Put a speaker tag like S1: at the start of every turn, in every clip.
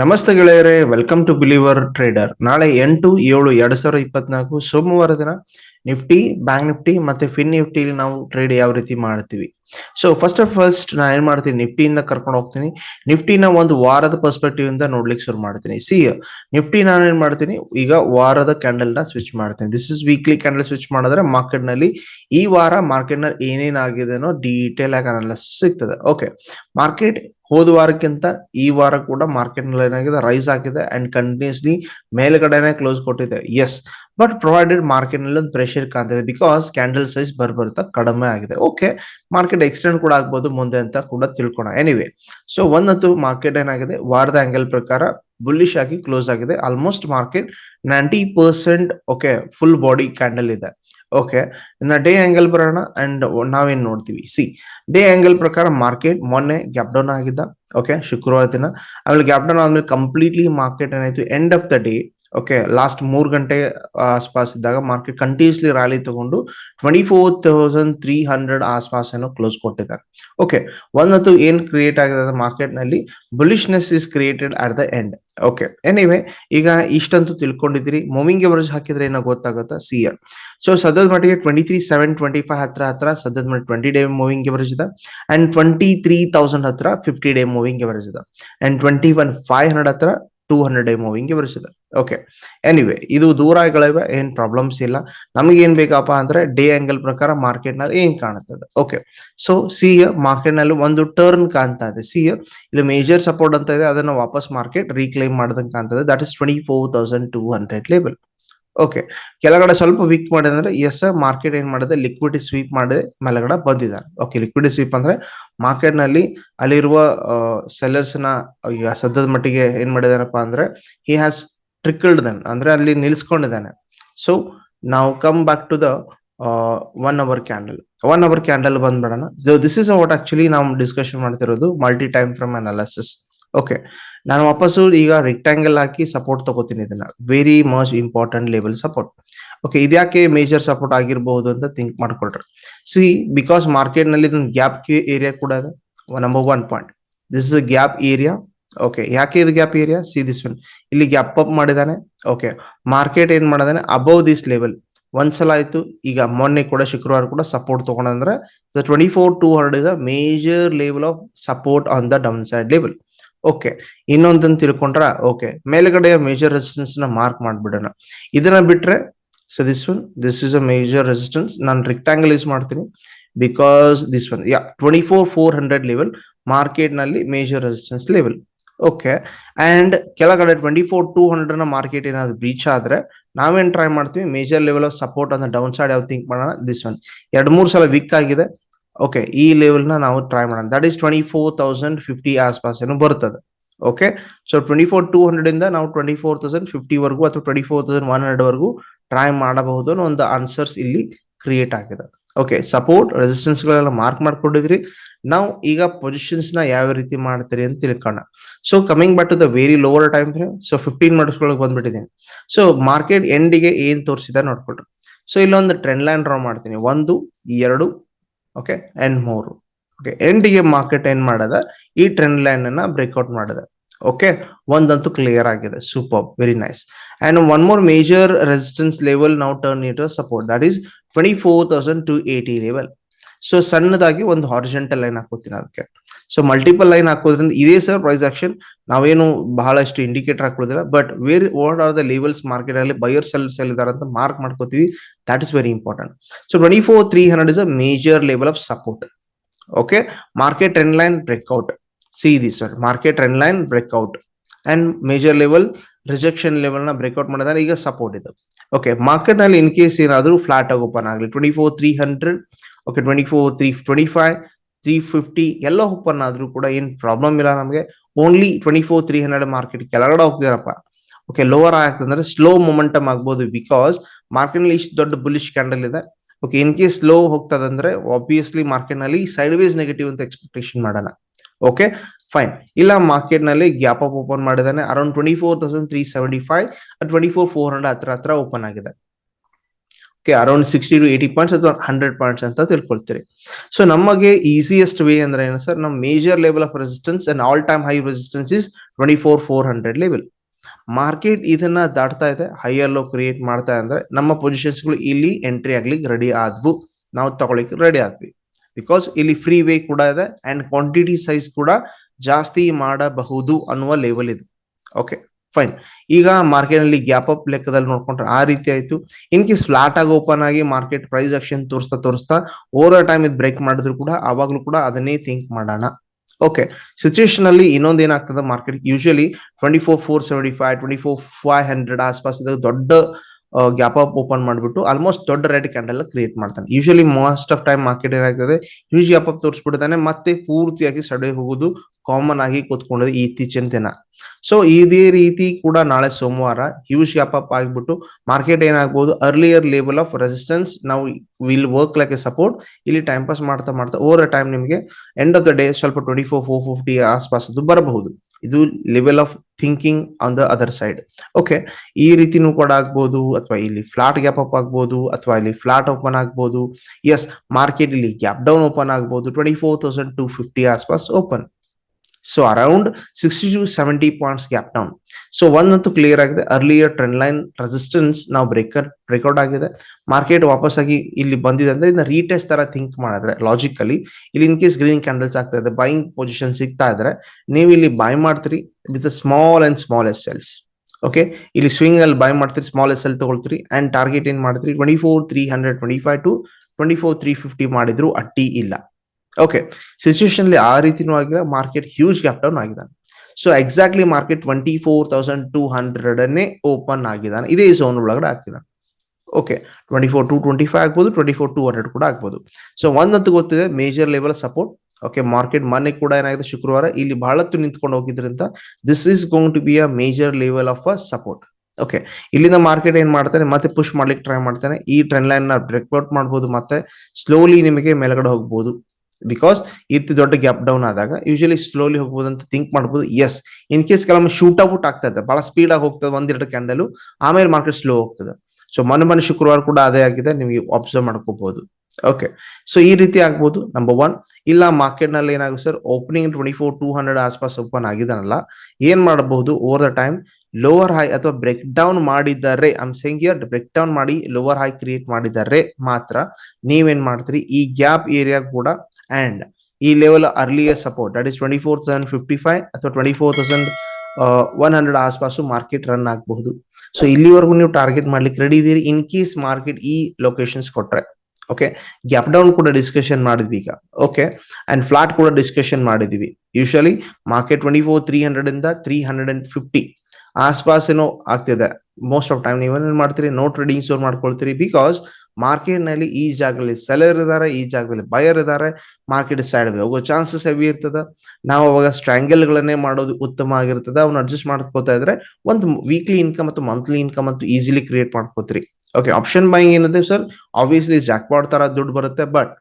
S1: ನಮಸ್ತೆ ಗೆಳೆಯರೇ welcome to believer trader ನಾಳೆ ಎಂಟು, ಏಳು, ಎರಡ್ ಸಾವಿರದ ಇಪ್ಪತ್ನಾಲ್ಕು ಸೋಮವಾರ ದಿನ ನಿಫ್ಟಿ ಬ್ಯಾಂಕ್ ನಿಫ್ಟಿ ಮತ್ತೆ ಫಿನ್ ನಿಫ್ಟಿ ನಾವು ಟ್ರೇಡ್ ಯಾವ ರೀತಿ ಮಾಡ್ತೀವಿ. ಸೊ ಫಸ್ಟ್ ಆಫ್ ಫಸ್ಟ್ ನಾ ಏನ್ ಮಾಡ್ತೀನಿ, ನಿಫ್ಟಿಯಿಂದ ಕರ್ಕೊಂಡು ಹೋಗ್ತೀನಿ. ನಿಫ್ಟಿನ ಒಂದು ವಾರದ ಪರ್ಸ್ಪೆಕ್ಟಿವ್ ಇಂದ ನೋಡ್ಲಿಕ್ಕೆ ಶುರು ಮಾಡ್ತೀನಿ. ಸಿ ನಿಫ್ಟಿ ನಾನು ಏನ್ ಮಾಡ್ತೀನಿ, ಈಗ ವಾರದ ಕ್ಯಾಂಡಲ್ನ ಸ್ವಿಚ್ ಮಾಡ್ತೀನಿ. This is weekly candle switch ಮಾಡಿದ್ರೆ ಮಾರ್ಕೆಟ್ನಲ್ಲಿ ಈ ವಾರ ಮಾರ್ಕೆಟ್ನಲ್ಲಿ ಏನೇನಾಗಿದೆ ಅನ್ನೋ ಡೀಟೇಲ್ ಆಗಿ ಅನಾಲಿಸ್ ಸಿಗ್ತದೆ. ಓಕೆ ಮಾರ್ಕೆಟ್ ಹೋದ ವಾರಕ್ಕಿಂತ ಈ ವಾರ ಕೂಡ ಮಾರ್ಕೆಟ್ನಲ್ಲಿ ಏನಾಗಿದೆ ರೈಸ್ ಆಗಿದೆ ಅಂಡ್ ಕಂಟಿನ್ಯೂಸ್ಲಿ ಮೇಲ್ಗಡೆನೆ ಕ್ಲೋಸ್ ಕೊಟ್ಟಿದೆ. ಎಸ್ ಬಟ್ ಪ್ರೊವೈಡೆಡ್ ಮಾರ್ಕೆಟ್ನಲ್ಲಿ ಒಂದು ಪ್ರೆಷರ್ ಕಾಣ್ತಿದೆ ಬಿಕಾಸ್ ಕ್ಯಾಂಡಲ್ ಸೈಜ್ ಬರ್ಬರ್ತಾ ಕಡಿಮೆ ಆಗಿದೆ. ಓಕೆ ಮಾರ್ಕೆಟ್ ಎಕ್ಸ್ಟೆಂಡ್ ಕೂಡ ಆಗ್ಬೋದು ಮುಂದೆ ಅಂತ ಕೂಡ ತಿಳ್ಕೊಣ. ಎನಿವೆ ಸೊ ಒಂದಂತೂ ಮಾರ್ಕೆಟ್ ಏನಾಗಿದೆ? ವಾರದ ಆಂಗಲ್ ಪ್ರಕಾರ ಬುಲ್ಲಿಶ್ ಆಗಿ ಕ್ಲೋಸ್ ಆಗಿದೆ. Almost market ninety percent okay full body candle ಇದೆ. ಓಕೆ ಇನ್ನ ಡೇ ಆಂಗಲ್ ಬರೋಣ ಅಂಡ್ ನಾವೇನ್ ನೋಡ್ತೀವಿ? ಸಿ ಡೇ ಆಂಗಲ್ ಪ್ರಕಾರ ಮಾರ್ಕೆಟ್ ಮೊನ್ನೆ ಗ್ಯಾಪ್ ಡೌನ್ ಆಗಿದ್ದ. ಓಕೆ ಶುಕ್ರವಾರ ದಿನ. ಆಮೇಲೆ ಗ್ಯಾಪ್ ಡೌನ್ ಆದ್ಮೇಲೆ ಕಂಪ್ಲೀಟ್ಲಿ ಮಾರ್ಕೆಟ್ ಏನಾಯ್ತು? End of the day okay last ಮೂರು ಗಂಟೆ ಆಸ್ಪಾಸ್ ಇದ್ದಾಗ ಮಾರ್ಕೆಟ್ ಕಂಟಿನ್ಯೂಸ್ಲಿ ರ್ಯಾಲಿ ತಗೊಂಡು twenty four thousand three hundred ಆಸ್ಪಾಸ್ ಏನೋ ಕ್ಲೋಸ್ ಕೊಟ್ಟಿದ್ದಾರೆ. ಓಕೆ ಒಂದಂತೂ ಏನ್ ಕ್ರಿಯೇಟ್ ಆಗಿದೆ ಮಾರ್ಕೆಟ್ನಲ್ಲಿ bullishness is created at the end okay anyway ಈಗ ಇಷ್ಟಂತೂ ತಿಳ್ಕೊಂಡಿದ್ದೀರಿ. ಮೂವಿಂಗ್ ಎವರೇಜ್ ಹಾಕಿದ್ರೆ ಏನೋ ಗೊತ್ತಾಗುತ್ತಾ? ಸಿ ಸೊ ಸದ್ಯದ ಮಟ್ಟಿಗೆ twenty three seven twenty five ಹತ್ರ ಹತ್ರ ಸದ್ಯದ ಮಟ್ಟಿಗೆ ಟ್ವೆಂಟಿ ಡೇ ಮೂವಿಂಗ್ ಎವರೇಜ್ ಇದೆ. ಅಂಡ್ ಟ್ವೆಂಟಿ ತ್ರೀ ತೌಸಂಡ್ ಹತ್ರ ಫಿಫ್ಟಿ ಡೇ ಮೂವಿಂಗ್ ಎವರೇಜ್ ಇದೆ. And twenty one five hundred ಹತ್ರ two hundred day moving average ಇದೆ. ಓಕೆ ಎನಿವೆ ಇದು ದೂರಗಳಿವೆ ಏನ್ ಪ್ರಾಬ್ಲಮ್ಸ್ ಇಲ್ಲ. ನಮಗೆ ಏನ್ ಬೇಕಪ್ಪ ಅಂದ್ರೆ ಡೇ ಆಂಗಲ್ ಪ್ರಕಾರ ಮಾರ್ಕೆಟ್ನಲ್ಲಿ ಏನ್ ಕಾಣುತ್ತದೆ? ಓಕೆ ಸೊ ಸಿ ಮಾರ್ಕೆಟ್ನಲ್ಲಿ ಒಂದು ಟರ್ನ್ ಕಾಣ್ತಾ ಇದೆ. ಸಿ ಇಲ್ಲಿ ಮೇಜರ್ ಸಪೋರ್ಟ್ ಅಂತ ಇದೆ, ಅದನ್ನ ವಾಪಸ್ ಮಾರ್ಕೆಟ್ ರೀಕ್ಲೈಮ್ ಮಾಡ್ದಂಗೆ ಕಾಣ್ತದೆ that is twenty four thousand two hundred level okay ಕೆಳಗಡೆ ಸ್ವಲ್ಪ ವೀಕ್ ಮಾಡಿದೆ ಅಂದ್ರೆ ಎಸ್ ಮಾರ್ಕೆಟ್ ಏನ್ ಮಾಡಿದೆ? ಲಿಕ್ವಿಡಿ ಸ್ವೀಪ್ ಮಾಡಿ ಮೇಲ್ಗಡೆ ಬಂದಿದ್ದಾರೆ. ಓಕೆ ಲಿಕ್ವಿಡಿ ಸ್ವೀಪ್ ಅಂದ್ರೆ ಮಾರ್ಕೆಟ್ನಲ್ಲಿ ಅಲ್ಲಿರುವ ಸೆಲ್ಲರ್ಸ್ನ ಸದ್ಯದ ಮಟ್ಟಿಗೆ ಏನ್ ಮಾಡಿದಾರಪ್ಪ ಅಂದ್ರೆ ಹಿ ಹ್ಯಾಸ್ ಟ್ರಿಕಲ್ಡ್ ದನ್ ಅಂದ್ರೆ ಅಲ್ಲಿ ನಿಲ್ಸ್ಕೊಂಡಿದ್ದಾನೆ. ಸೊ ನಾವು come back to the one hour candle one hour candle ಬಂದ್ಬಿಡೋಣ. So this is what actually ನಾವು ಡಿಸ್ಕಷನ್ ಮಾಡ್ತಿರೋದು multi time frame analysis okay ನಾನು ವಾಪಸ್ಸು ಈಗ ರೆಕ್ಟಾಂಗಲ್ ಹಾಕಿ ಸಪೋರ್ಟ್ ತಗೋತೀನಿ ಇದನ್ನ. Very much important level support okay ಇದ್ಯಾಕೆ ಮೇಜರ್ ಸಪೋರ್ಟ್ ಆಗಿರ್ಬಹುದು ಅಂತ ಥಿಂಕ್ ಮಾಡ್ಕೊಳ್ರಿ. ಸಿ ಬಿಕಾಸ್ ಮಾರ್ಕೆಟ್ನಲ್ಲಿ ಇದೊಂದು ಗ್ಯಾಪ್ ಏರಿಯಾ ಕೂಡ ಇದೆ. Number one point this is gap area okay ಯಾಕೆ ಇದು gap area see this one ಇಲ್ಲಿ ಗ್ಯಾಪ್ ಅಪ್ ಮಾಡಿದಾನೆ. ಓಕೆ ಮಾರ್ಕೆಟ್ ಏನ್ ಮಾಡಿದಾನೆ? ಅಬೌವ್ ದಿಸ್ ಲೆವೆಲ್ ಒಂದ್ಸಲ ಆಯ್ತು, ಈಗ ಮೊನ್ನೆ ಕೂಡ ಶುಕ್ರವಾರ ಕೂಡ ಸಪೋರ್ಟ್ ತಗೊಂಡ್ರೆ twenty four two hundred is a major level of support on the down side level okay ಇನ್ನೊಂದನ್ನು ತಿಳ್ಕೊಂಡ್ರ ಓಕೆ ಮೇಲ್ಗಡೆ ಮೇಜರ್ ರೆಸಿಸ್ಟೆನ್ಸ್ನ ಮಾರ್ಕ್ ಮಾಡ್ಬಿಡೋಣ. ಇದನ್ನ ಬಿಟ್ರೆ so this one this is a major resistance ನಾನು ರೆಕ್ಟಾಂಗಲ್ ಯೂಸ್ ಮಾಡ್ತೀನಿ. Because this one yeah twenty four four hundred level ಮಾರ್ಕೆಟ್ನಲ್ಲಿ major resistance level okay and ಕೆಳಗಡೆ ಟ್ವೆಂಟಿ ಫೋರ್ ಟೂ ಹಂಡ್ರೆಡ್ನ ಮಾರ್ಕೆಟ್ ಏನಾದ್ರು ಬ್ರೀಚ್ ಆದ್ರೆ ನಾವೇನ್ ಟ್ರೈ ಮಾಡ್ತೀವಿ? ಮೇಜರ್ ಲೆವೆಲ್ ಆಫ್ ಸಪೋರ್ಟ್ ಅಂತ ಡೌನ್ ಸೈಡ್ ಯಾವ ಥಿಂಕ್ ಮಾಡೋಣ? ದಿಸ್ ಒನ್ ಎರಡ್, ಮೂರು ಸಲ ವೀಕ್ ಆಗಿದೆ. ಓಕೆ ಈ ಲೆವೆಲ್ನ ನಾವು ಟ್ರೈ ಮಾಡೋಣ. That is twenty four thousand fifty ಆಸ್ಪಾಸ್ ಏನು ಬರ್ತದೆ. Okay so twenty four two hundred ಇಂದ ನಾವು ಟ್ವೆಂಟಿ ಫೋರ್ ತೌಸಂಡ್ ಫಿಫ್ಟಿ ವರ್ಗು ಅಥವಾ twenty four thousand one hundred ವರೆಗೂ ಟ್ರೈ ಮಾಡಬಹುದು ಅನ್ನೋ ಒಂದು ಆನ್ಸರ್ಸ್ ಇಲ್ಲಿ ಕ್ರಿಯೇಟ್ ಆಗಿದೆ. ಓಕೆ ಸಪೋರ್ಟ್ ರೆಸಿಸ್ಟೆನ್ಸ್ ಗಳೆಲ್ಲ ಮಾರ್ಕ್ ಮಾಡ್ಕೊಂಡಿದ್ರಿ. ನಾವು ಈಗ ಪೊಸಿಷನ್ಸ್ನ ಯಾವ ರೀತಿ ಮಾಡ್ತೀರಿ ಅಂತ ತಿಳ್ಕೋಣ. So coming back to the very lower time frame so fifteen ಒಳಗೆ ಬಂದ್ಬಿಟ್ಟಿದ್ದೀನಿ. ಸೊ ಮಾರ್ಕೆಟ್ ಎಂಡಿಗೆ ಏನ್ ತೋರಿಸಿದ ನೋಡ್ಕೊಳ್ರಿ. ಸೊ ಇಲ್ಲೊಂದು ಟ್ರೆಂಡ್ ಲೈನ್ ಡ್ರಾ ಮಾಡ್ತೀನಿ. ಒಂದು, ಎರಡು ಓಕೆ ಅಂಡ್ ಮೂರು. ಓಕೆ ಎಂಡಿಗೆ ಮಾರ್ಕೆಟ್ ಏನ್ ಮಾಡದ? ಈ ಟ್ರೆಂಡ್ ಲೈನ್ ಅನ್ನ ಬ್ರೇಕ್ಔಟ್ ಮಾಡಿದೆ. ಓಕೆ ಒಂದಂತೂ ಕ್ಲಿಯರ್ ಆಗಿದೆ. Super very nice and one more major resistance level ನಾವು turn it support that is twenty four thousand two eighty level so ಸಣ್ಣದಾಗಿ ಒಂದು ಹಾರಿಜೆಂಟಲ್ ಲೈನ್ ಹಾಕೋತೀನಿ ಅದಕ್ಕೆ. ಸೊ ಮಲ್ಟಿಪಲ್ ಲೈನ್ ಹಾಕೋದ್ರಿಂದ ಇದೇ ಸರ್ ಪ್ರೈಸ್ ಆಕ್ಷನ್ ನಾವೇನು ಬಹಳಷ್ಟು indicator ಹಾಕೊಳ್ಳೋದಿಲ್ಲ but where what are the levels market ಅಲ್ಲಿ ಬಯರ್ ಸೆಲ್ ಸೆಲ್ ಇದಾರೆ ಅಂತ ಮಾರ್ಕ್ ಮಾಡ್ಕೋತೀವಿ. That is very important so twenty four three hundred is a major level of support okay market trend line breakout see this sir market trend line breakout and major level rejection ಲೆವೆಲ್ನ breakout ಮಾಡಿದಾಗ ಈಗ support ಇದೆ. Okay ಮಾರ್ಕೆಟ್ನಲ್ಲಿ in case ಏನಾದರೂ flat ಆಗಿ open ಆಗಲಿ twenty four three hundred okay twenty four three twenty five three fifty ಎಲ್ಲ open ಆದ್ರೂ ಕೂಡ ಏನ್ ಪ್ರಾಬ್ಲಮ್ ಇಲ್ಲ ನಮಗೆ. Only twenty four three hundred market ಕೆಳಗಡೆ ಹೋಗ್ತಿದಾರಪ್ಪ. ಓಕೆ ಲೋವರ್ ಆಗ್ತಂದ್ರೆ ಸ್ಲೋ ಮೊಮೆಂಟಮ್ ಆಗ್ಬೋದು ಬಿಕಾಸ್ ಮಾರ್ಕೆಟ್ನಲ್ಲಿ ಇಷ್ಟು ದೊಡ್ಡ ಬುಲಿಶ್ ಕ್ಯಾಂಡಲ್ ಇದೆ. ಓಕೆ ಇನ್ ಕೇಸ್ ಸ್ಲೋ ಹೋಗ್ತದಂದ್ರೆ ಆಬ್ವಿಯಸ್ಲಿ ಮಾರ್ಕೆಟ್ನಲ್ಲಿ ಸೈಡ್ ವೇಸ್ ನೆಗೆಟಿವ್ ಅಂತ ಎಕ್ಸ್ಪೆಕ್ಟೇಷನ್ ಮಾಡೋಣ. ಓಕೆ ಫೈನ್ ಇಲ್ಲ ಮಾರ್ಕೆಟ್ನಲ್ಲಿ ಗ್ಯಾಪ್ ಅಪ್ ಓಪನ್ ಮಾಡಿದಾನೆ around twenty four thousand three seventy five twenty four four hundred ಹತ್ರ ಹತ್ರ ಓಪನ್ ಆಗಿದೆ. Okay around sixty to eighty points ಅಥವಾ ಹಂಡ್ರೆಡ್ ಪಾಯಿಂಟ್ಸ್ ಅಂತ ತಿಳ್ಕೊಳ್ತೀರಿ. ಸೊ ನಮಗೆ ಈಸಿಯೆಸ್ಟ್ ವೇ ಅಂದ್ರೆ ಏನು ಸರ್ ನಮ್ಮ major level of resistance and all time high resistance is twenty four four hundred level market ಇದನ್ನ ದಾಟ್ತಾ ಇದೆ ಹೈಯರ್ ಲೋ ಕ್ರಿಯೇಟ್ ಮಾಡ್ತಾ ಅಂದ್ರೆ ನಮ್ಮ ಪೊಸಿಷನ್ಸ್ಗಳು ಇಲ್ಲಿ ಎಂಟ್ರಿ ಆಗ್ಲಿಕ್ಕೆ ರೆಡಿ ಆದ್ವು. ನಾವು ತಗೊಳ್ಳಿಕ್ಕೆ ರೆಡಿ ಆದ್ವಿ. ಬಿಕಾಸ್ ಇಲ್ಲಿ ಫ್ರೀ ವೇ ಕೂಡ ಇದೆ ಅಂಡ್ ಕ್ವಾಂಟಿಟಿ ಸೈಜ್ ಕೂಡ ಜಾಸ್ತಿ ಮಾಡಬಹುದು ಅನ್ನುವ ಲೆವೆಲ್ ಇದೆ. ಓಕೆ ಫೈನ್ ಈಗ ಮಾರ್ಕೆಟ್ನಲ್ಲಿ ಗ್ಯಾಪ್ ಅಪ್ ಲೆಕ್ಕದಲ್ಲಿ ನೋಡ್ಕೊಂಡ್ರೆ ಆ ರೀತಿ ಆಯ್ತು. ಇನ್ ಕೇಸ್ ಫ್ಲಾಟ್ ಆಗಿ ಓಪನ್ ಆಗಿ ಮಾರ್ಕೆಟ್ ಪ್ರೈಸ್ ಆಕ್ಷನ್ ತೋರಿಸ್ತಾ ತೋರಿಸ್ತಾ ಓವರ್ ಟೈಮ್ ಇದು ಬ್ರೇಕ್ ಮಾಡಿದ್ರು ಕೂಡ ಅವಾಗ್ಲೂ ಕೂಡ ಅದನ್ನೇ ಥಿಂಕ್ ಮಾಡೋಣ. ಓಕೆ ಸಿಚುಯೇಷನ್ ಅಲ್ಲಿ ಇನ್ನೊಂದು ಏನಾಗ್ತದೆ market usually twenty four four seventy five twenty four five hundred ಆಸ್ಪಾಸ್ ದೊಡ್ಡ ಗ್ಯಾಪ್ ಅಪ್ ಓಪನ್ ಮಾಡಿಬಿಟ್ಟು ಆಲ್ಮೋಸ್ಟ್ ದೊಡ್ಡ ರೆಡ್ ಕ್ಯಾಂಡಲ್ ಕ್ರಿಯೇಟ್ ಮಾಡ್ತಾನೆ. Usually most of time market ಏನಾಗ್ತದೆ ಹ್ಯೂಜ್ ಗ್ಯಾಪ್ ಅಪ್ ತೋರಿಸ್ಬಿಡ್ತಾನೆ, ಮತ್ತೆ ಪೂರ್ತಿಯಾಗಿ ಸಡೆ ಹೋಗುದು ಕಾಮನ್ ಆಗಿ ಕೂತ್ಕೊಂಡಿದೆ ಇತ್ತೀಚಿನ ದಿನ. ಸೊ ಇದೇ ರೀತಿ ಕೂಡ ನಾಳೆ ಸೋಮವಾರ ಹ್ಯೂಜ್ ಗ್ಯಾಪ್ ಅಪ್ ಆಗಿಬಿಟ್ಟು ಮಾರ್ಕೆಟ್ ಏನಾಗಬಹುದು ಅರ್ಲಿಯರ್ ಲೆವೆಲ್ ಆಫ್ ರೆಸಿಸ್ಟೆನ್ಸ್ ನಾವು will work like a support ಇಲ್ಲಿ ಟೈಮ್ ಪಾಸ್ ಮಾಡ್ತಾ ಮಾಡ್ತಾ ಓವರ್ ಟೈಮ್ ನಿಮಗೆ ಎಂಡ್ ಆಫ್ ದ ಡೇ ಸ್ವಲ್ಪ ಟ್ವೆಂಟಿ ಫೋರ್ ಫೋರ್ ಫಿಫ್ಟಿ ಆಸ್ಪಾಸ್ ಬರಬಹುದು. ಇದು level of thinking on the other side okay ಈ ರೀತಿನೂ ಕೂಡ ಆಗ್ಬೋದು, ಅಥವಾ ಇಲ್ಲಿ ಫ್ಲಾಟ್ ಗ್ಯಾಪ್ ಅಪ್ ಆಗ್ಬೋದು, ಅಥವಾ ಇಲ್ಲಿ ಫ್ಲಾಟ್ ಓಪನ್ ಆಗ್ಬೋದು. ಎಸ್ ಮಾರ್ಕೆಟ್ ಇಲ್ಲಿ ಗ್ಯಾಪ್ ಡೌನ್ ಓಪನ್ ಆಗ್ಬೋದು twenty four thousand to fifty ಆಸ್ಪಾಸ್ open so around sixty to seventy points gap down so ಒಂದಂತೂ ಕ್ಲಿಯರ್ ಆಗಿದೆ. ಅರ್ಲಿಯರ್ ಟ್ರೆಂಡ್ ಲೈನ್ ರೆಸಿಸ್ಟೆನ್ಸ್ ನಾವು ಬ್ರೇಕರ್ ಬ್ರೇಕ್ಔಟ್ ಆಗಿದೆ. ಮಾರ್ಕೆಟ್ ವಾಪಸ್ ಆಗಿ ಇಲ್ಲಿ ಬಂದಿದೆ ಅಂದ್ರೆ ಇದನ್ನ ರೀಟೆಸ್ಟ್ ತರ ಥಿಂಕ್ ಮಾಡಿದ್ರೆ ಲಾಜಿಕಲಿ ಇಲ್ಲಿ ಇನ್ ಕೇಸ್ ಗ್ರೀನ್ ಕ್ಯಾಂಡಲ್ಸ್ ಆಗ್ತಾ ಇದೆ ಬೈಯಿಂಗ್ ಪೊಸಿಷನ್ ಸಿಗ್ತಾ ಇದ್ರೆ ನೀವು ಇಲ್ಲಿ ಬೈ ಮಾಡ್ತೀರಿ with small and small S Ls okay ಇಲ್ಲಿ ಸ್ವಿಂಗ್ ಅಲ್ಲಿ ಬೈ ಮಾಡ್ತೀರಿ ಸ್ಮಾಲ್ ಎಸ್ ಎಲ್ ತಗೊಳ್ತೀರಿ ಅಂಡ್ ಟಾರ್ಗೆಟ್ ಏನ್ ಮಾಡ್ತೀರಿ? Twenty four three hundred twenty five to twenty four three fifty ಮಾಡಿದ್ರು ಅಟ್ಟಿ ಇಲ್ಲ. ಓಕೆ ಸಿಚುವೇಶನ್ ಆ ರೀತಿನೂ ಆಗಿಲ್ಲ. ಮಾರ್ಕೆಟ್ ಹ್ಯೂಜ್ ಗ್ಯಾಪ್ ಡೌನ್ ಆಗಿದ್ದಾನೆ. So exactly market twenty four thousand two hundred ಅನ್ನೇ ಓಪನ್ ಆಗಿದ್ದಾನೆ. ಇದೇ ಝೋನ್ ಒಳಗಡೆ ಆಗ್ತಿದ್ದಾನೆ okay twenty four to twenty five ಆಗ್ಬೋದು. ಟ್ವೆಂಟಿ ಫೋರ್ ಟೂ ಹಂಡ್ರೆಡ್ ಕೂಡ ಆಗ್ಬೋದು. ಸೊ ಒಂದಂತೂ ಗೊತ್ತಿದೆ. Major level support okay market ಮನೆ ಕೂಡ ಏನಾಗಿದೆ? ಶುಕ್ರವಾರ ಇಲ್ಲಿ ಬಹಳತ್ತು ನಿಂತ್ಕೊಂಡು ಹೋಗಿದ್ರಿಂದ this is going to be a major level of a support okay ಇಲ್ಲಿಂದ ಮಾರ್ಕೆಟ್ ಏನ್ ಮಾಡ್ತಾನೆ? ಮತ್ತೆ ಪುಷ್ ಮಾಡ್ಲಿಕ್ಕೆ ಟ್ರೈ ಮಾಡ್ತಾನೆ. ಈ ಟ್ರೆಂಡ್ ಲೈನ್ನ ಬ್ರೇಕ್ಔಟ್ ಮಾಡಬಹುದು ಮತ್ತೆ ಸ್ಲೋಲಿ ನಿಮಗೆ ಮೇಲ್ಗಡೆ ಹೋಗ್ಬೋದು. ಬಿಕಾಸ್ ಇತ್ತು ದೊಡ್ಡ ಗ್ಯಾಪ್ ಡೌನ್ ಆದಾಗ ಯೂಶಲಿ ಸ್ಲೋಲಿ ಹೋಗ್ಬೋದು ಅಂತ ಥಿಂಕ್ ಮಾಡ್ಬೋದು ಎಸ್ ಇನ್ ಕೇಸ್ ಕೆಲವೊಮ್ಮೆ ಶೂಟ್ ಔಟ್ ಆಗ್ತಾ ಇದೆ ಬಹಳ ಸ್ಪೀಡ್ ಆಗಿ ಹೋಗ್ತದೆ ಒಂದೆರಡು ಕ್ಯಾಂಡಲ್ ಆಮೇಲೆ ಮಾರ್ಕೆಟ್ ಸ್ಲೋ ಹೋಗ್ತದೆ. ಸೊ ಮೊನ್ನೆ ಮೊನ್ನೆ ಶುಕ್ರವಾರ ಕೂಡ ಅದೇ ಆಗಿದೆ, ನಿಮಗೆ ಅಬ್ಸರ್ವ್ ಮಾಡ್ಕೋಬಹುದು ಓಕೆ ಸೊ ಈ ರೀತಿ ಆಗ್ಬೋದು ನಂಬರ್ ಒನ್ ಇಲ್ಲ ಮಾರ್ಕೆಟ್ನಲ್ಲಿ ಏನಾಗುತ್ತೆ sir opening twenty four two hundred ಆಸ್ಪಾಸ್ open ಆಗಿದಾನಲ್ಲ, ಏನ್ ಮಾಡಬಹುದು over the time lower high ಅಥವಾ ಬ್ರೇಕ್ ಡೌನ್ ಮಾಡಿದ್ದಾರೆ I'm saying here break down ಮಾಡಿ ಲೋವರ್ ಹೈ ಕ್ರಿಯೇಟ್ ಮಾಡಿದ್ದಾರೆ ಮಾತ್ರ ನೀವೇನ್ ಮಾಡ್ತೀರಿ? ಈ ಗ್ಯಾಪ್ ಏರಿಯಾ ಕೂಡ ಅಂಡ್ ಈ level earlier support that is twenty four thousand fifty five ಅಥವಾ twenty four thousand one hundred ಆಸ್ಪಾಸು market run ಆಗಬಹುದು. ಸೊ ಇಲ್ಲಿವರೆಗೂ ನೀವು ಟಾರ್ಗೆಟ್ ಮಾಡ್ಲಿಕ್ಕೆ ರೆಡಿ ಇದೀರಿ ಇನ್ ಕೇಸ್ ಮಾರ್ಕೆಟ್ ಈ ಲೊಕೇಶನ್ಸ್ ಕೊಟ್ರೆ. ಓಕೆ ಗ್ಯಾಪ್ ಡೌನ್ ಕೂಡ ಡಿಸ್ಕಷನ್ ಮಾಡಿದ್ವಿ ಈಗ. ಓಕೆ ಅಂಡ್ ಫ್ಲಾಟ್ ಕೂಡ ಡಿಸ್ಕಷನ್ ಮಾಡಿದೀವಿ. Usually market twenty four three hundred ಇಂದ ತ್ರೀ ಹಂಡ್ರೆಡ್ ಅಂಡ್ ಫಿಫ್ಟಿ ಆಸ್ಪಾಸ್ ಏನೋ ಆಗ್ತಿದೆ. ಮೋಸ್ಟ್ ಆಫ್ ಟೈಮ್ ನೀವೇನ್ ಮಾಡ್ತೀರಿ? ನೋ ಟ್ರೇಡಿಂಗ್ ಸ್ಟೋರ್ ಮಾಡ್ಕೊಳ್ತೀರಿ. ಬಿಕಾಸ್ ಮಾರ್ಕೆಟ್ನಲ್ಲಿ ಈ ಜಾಗದಲ್ಲಿ ಸೆಲರ್ ಇದಾರೆ, ಈ ಜಾಗದಲ್ಲಿ ಬಯರ್ ಇದಾರೆ ಮಾರ್ಕೆಟ್ ಸೈಡ್ ಹೋಗೋ ಚಾನ್ಸಸ್ ಹೆವಿ ಇರ್ತದ. ನಾವು ಅವಾಗ ಸ್ಟ್ರಾಂಗಲ್ ಗಳನ್ನೇ ಮಾಡೋದು ಉತ್ತಮ ಆಗಿರ್ತದೆ. ಅವ್ನ ಅಡ್ಜಸ್ಟ್ ಮಾಡ್ಕೋತಾ ಇದ್ರೆ ಒಂದು ವೀಕ್ಲಿ ಇನ್ಕಮ್ ಮತ್ತು ಮಂತ್ಲಿ ಇನ್ಕಮ್ ಅಂತೂ ಈಸಿಲಿ ಕ್ರಿಯೇಟ್ ಮಾಡ್ಕೋತೀರಿ. ಓಕೆ ಆಪ್ಷನ್ ಬೈಯಿಂಗ್ ಏನಿದೆ ಸರ್ ಆಬ್ವಿಯಸ್ಲಿ ಜಾಕ್ಪಾಟ್ ತರ ದುಡ್ಡು ಬರುತ್ತೆ ಬಟ್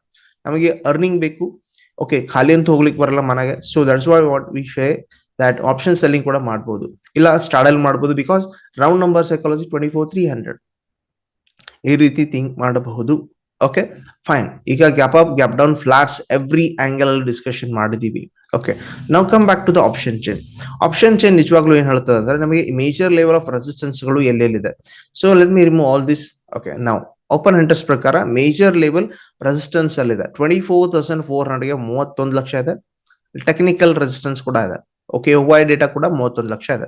S1: ನಮಗೆ ಅರ್ನಿಂಗ್ ಬೇಕು. ಓಕೆ ಖಾಲಿ ಅಂತ ಹೋಗ್ಲಿಕ್ಕೆ ಬರಲ್ಲ ಮನೆಗೆ. So that's why what we say that option selling ಕೂಡ ಮಾಡ್ಬೋದು ಇಲ್ಲ ಸ್ಟಾರ್ಡಲ್ ಮಾಡ್ಬೋದು because round number psychology twenty four three hundred ಈ ರೀತಿ ಥಿಂಕ್ ಮಾಡಬಹುದು. ಓಕೆ ಫೈನ್ ಈಗ gap up gap down flats every angle ಅಲ್ಲಿ ಡಿಸ್ಕಷನ್ ಮಾಡಿದೀವಿ. ಓಕೆ ನಾವು come back to the option chain option chain ನಿಜವಾಗ್ಲೂ ಏನ್ ಹೇಳ್ತದೆ ಅಂದ್ರೆ ನಮಗೆ ಮೇಜರ್ ಲೆವೆಲ್ ಆಫ್ ರೆಸಿಸ್ಟೆನ್ಸ್ಗಳು ಎಲ್ಲೆಲ್ಲಿದೆ? So let me remove all this okay ನಾವು ಓಪನ್ ಇಂಟ್ರೆಸ್ಟ್ ಪ್ರಕಾರ ಮೇಜರ್ ಲೆವೆಲ್ ರೆಸಿಸ್ಟೆನ್ಸ್ ಅಲ್ಲಿ ಇದೆ ಟ್ವೆಂಟಿ ಫೋರ್ ತೌಸಂಡ್ ಫೋರ್ ಹಂಡ್ರೆಡ್ಗೆ ಮೂವತ್ತೊಂದು ಲಕ್ಷ ಇದೆ. ಟೆಕ್ನಿಕಲ್ ರೆಸಿಸ್ಟೆನ್ಸ್ ಕೂಡ ಇದೆ. ಓಕೆ ವೈ ಡೇಟಾ ಕೂಡ ಮೂವತ್ತೊಂದು ಲಕ್ಷ ಇದೆ.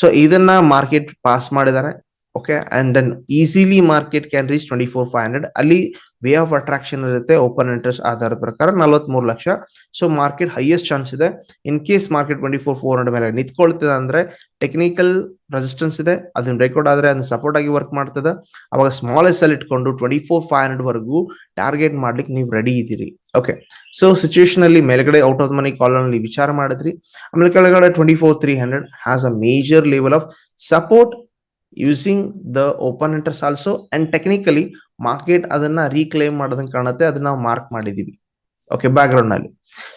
S1: ಸೊ ಇದನ್ನ ಮಾರ್ಕೆಟ್ ಪಾಸ್ ಮಾಡಿದ್ದಾರೆ. Okay and then easily market can reach twenty four five hundred ಅಲ್ಲಿ ವೇ ಆಫ್ ಅಟ್ರಾಕ್ಷನ್ ಇರುತ್ತೆ ಓಪನ್ ಇಂಟ್ರೆಸ್ಟ್ ಆಧಾರದ ಪ್ರಕಾರ ನಲವತ್ಮೂರು ಲಕ್ಷ. ಸೊ ಮಾರ್ಕೆಟ್ ಹೈಯೆಸ್ಟ್ ಚಾನ್ಸ್ ಇದೆ. In case market twenty four four hundred ಮೇಲೆ ನಿಂತ್ಕೊಳ್ತದೆ ಅಂದ್ರೆ ಟೆಕ್ನಿಕಲ್ ರೆಸಿಸ್ಟೆನ್ಸ್ ಇದೆ. ಅದನ್ನ ರೆಕಾರ್ಡ್ ಆದ್ರೆ ಅದನ್ನ ಸಪೋರ್ಟ್ ಆಗಿ ವರ್ಕ್ ಮಾಡ್ತದೆ. ಅವಾಗ ಸ್ಮಾಲ್ ಎಸ್ ಅಲ್ಲಿ ಇಟ್ಕೊಂಡು ಟ್ವೆಂಟಿ ಫೋರ್ ಫೈವ್ ಹಂಡ್ರೆಡ್ ವರೆಗೂ ಟಾರ್ಗೆಟ್ ಮಾಡ್ಲಿಕ್ಕೆ ನೀವು ರೆಡಿ ಇದ್ದೀರಿ. ಓಕೆ ಸೊ ಸಿಚುಯೇಷನ್ ಅಲ್ಲಿ ಮೇಲ್ಗಡೆ ಔಟ್ ಆಫ್ ಮನಿ ಕಾಲ್ ಅಲ್ಲಿ ವಿಚಾರ ಮಾಡಿದ್ರಿ. ಆಮೇಲೆ ಕೆಳಗಡೆ twenty four three hundred has a major level of support using the open interest also and technically market ಅದನ್ನ ರೀಕ್ಲೇಮ್ ಮಾಡೋದಂಗೆ ಕಾಣುತ್ತೆ, ಅದನ್ನ ನಾವು ಮಾರ್ಕ್ ಮಾಡಿದೀವಿ. ಓಕೆ ಬ್ಯಾಕ್ ಗ್ರೌಂಡ್ನಲ್ಲಿ.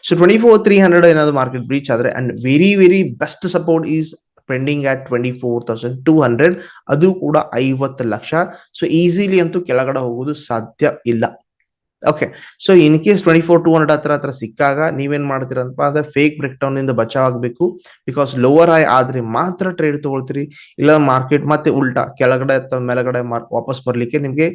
S1: So twenty four three hundred ಏನಾದ್ರು ಮಾರ್ಕೆಟ್ ಬ್ರೀಚ್ ಆದ್ರೆ and very very best support is pending at twenty four thousand two hundred ಅದು ಕೂಡ ಐವತ್ತು ಲಕ್ಷ. ಸೊ ಈಸಿಲಿ ಅಂತೂ ಕೆಳಗಡೆ ಹೋಗೋದು ಸಾಧ್ಯ ಇಲ್ಲ. Okay so in case twenty four two hundred ಹತ್ರ ಹತ್ರ ಸಿಕ್ಕಾಗ ನೀವೇನ್ ಮಾಡ್ತೀರಂತ ಅಂದ್ರೆ ಫೇಕ್ ಬ್ರೇಕ್ ಡೌನ್ ಇಂದ ಬಚಾವ್ ಆಗ್ಬೇಕು. ಬಿಕಾಸ್ ಲೋವರ್ ಹೈ ಆದ್ರೆ ಮಾತ್ರ ಟ್ರೇಡ್ ತಗೊಳ್ತೀರಿ. ಇಲ್ಲ ಮಾರ್ಕೆಟ್ ಮತ್ತೆ ಉಲ್ಟಾ ಕೆಳಗಡೆ ಅಥವಾ ಮೇಲ್ಗಡೆ ಮಾರ್ಕ್ ವಾಪಸ್ ಬರ್ಲಿಕ್ಕೆ ನಿಮ್ಗೆ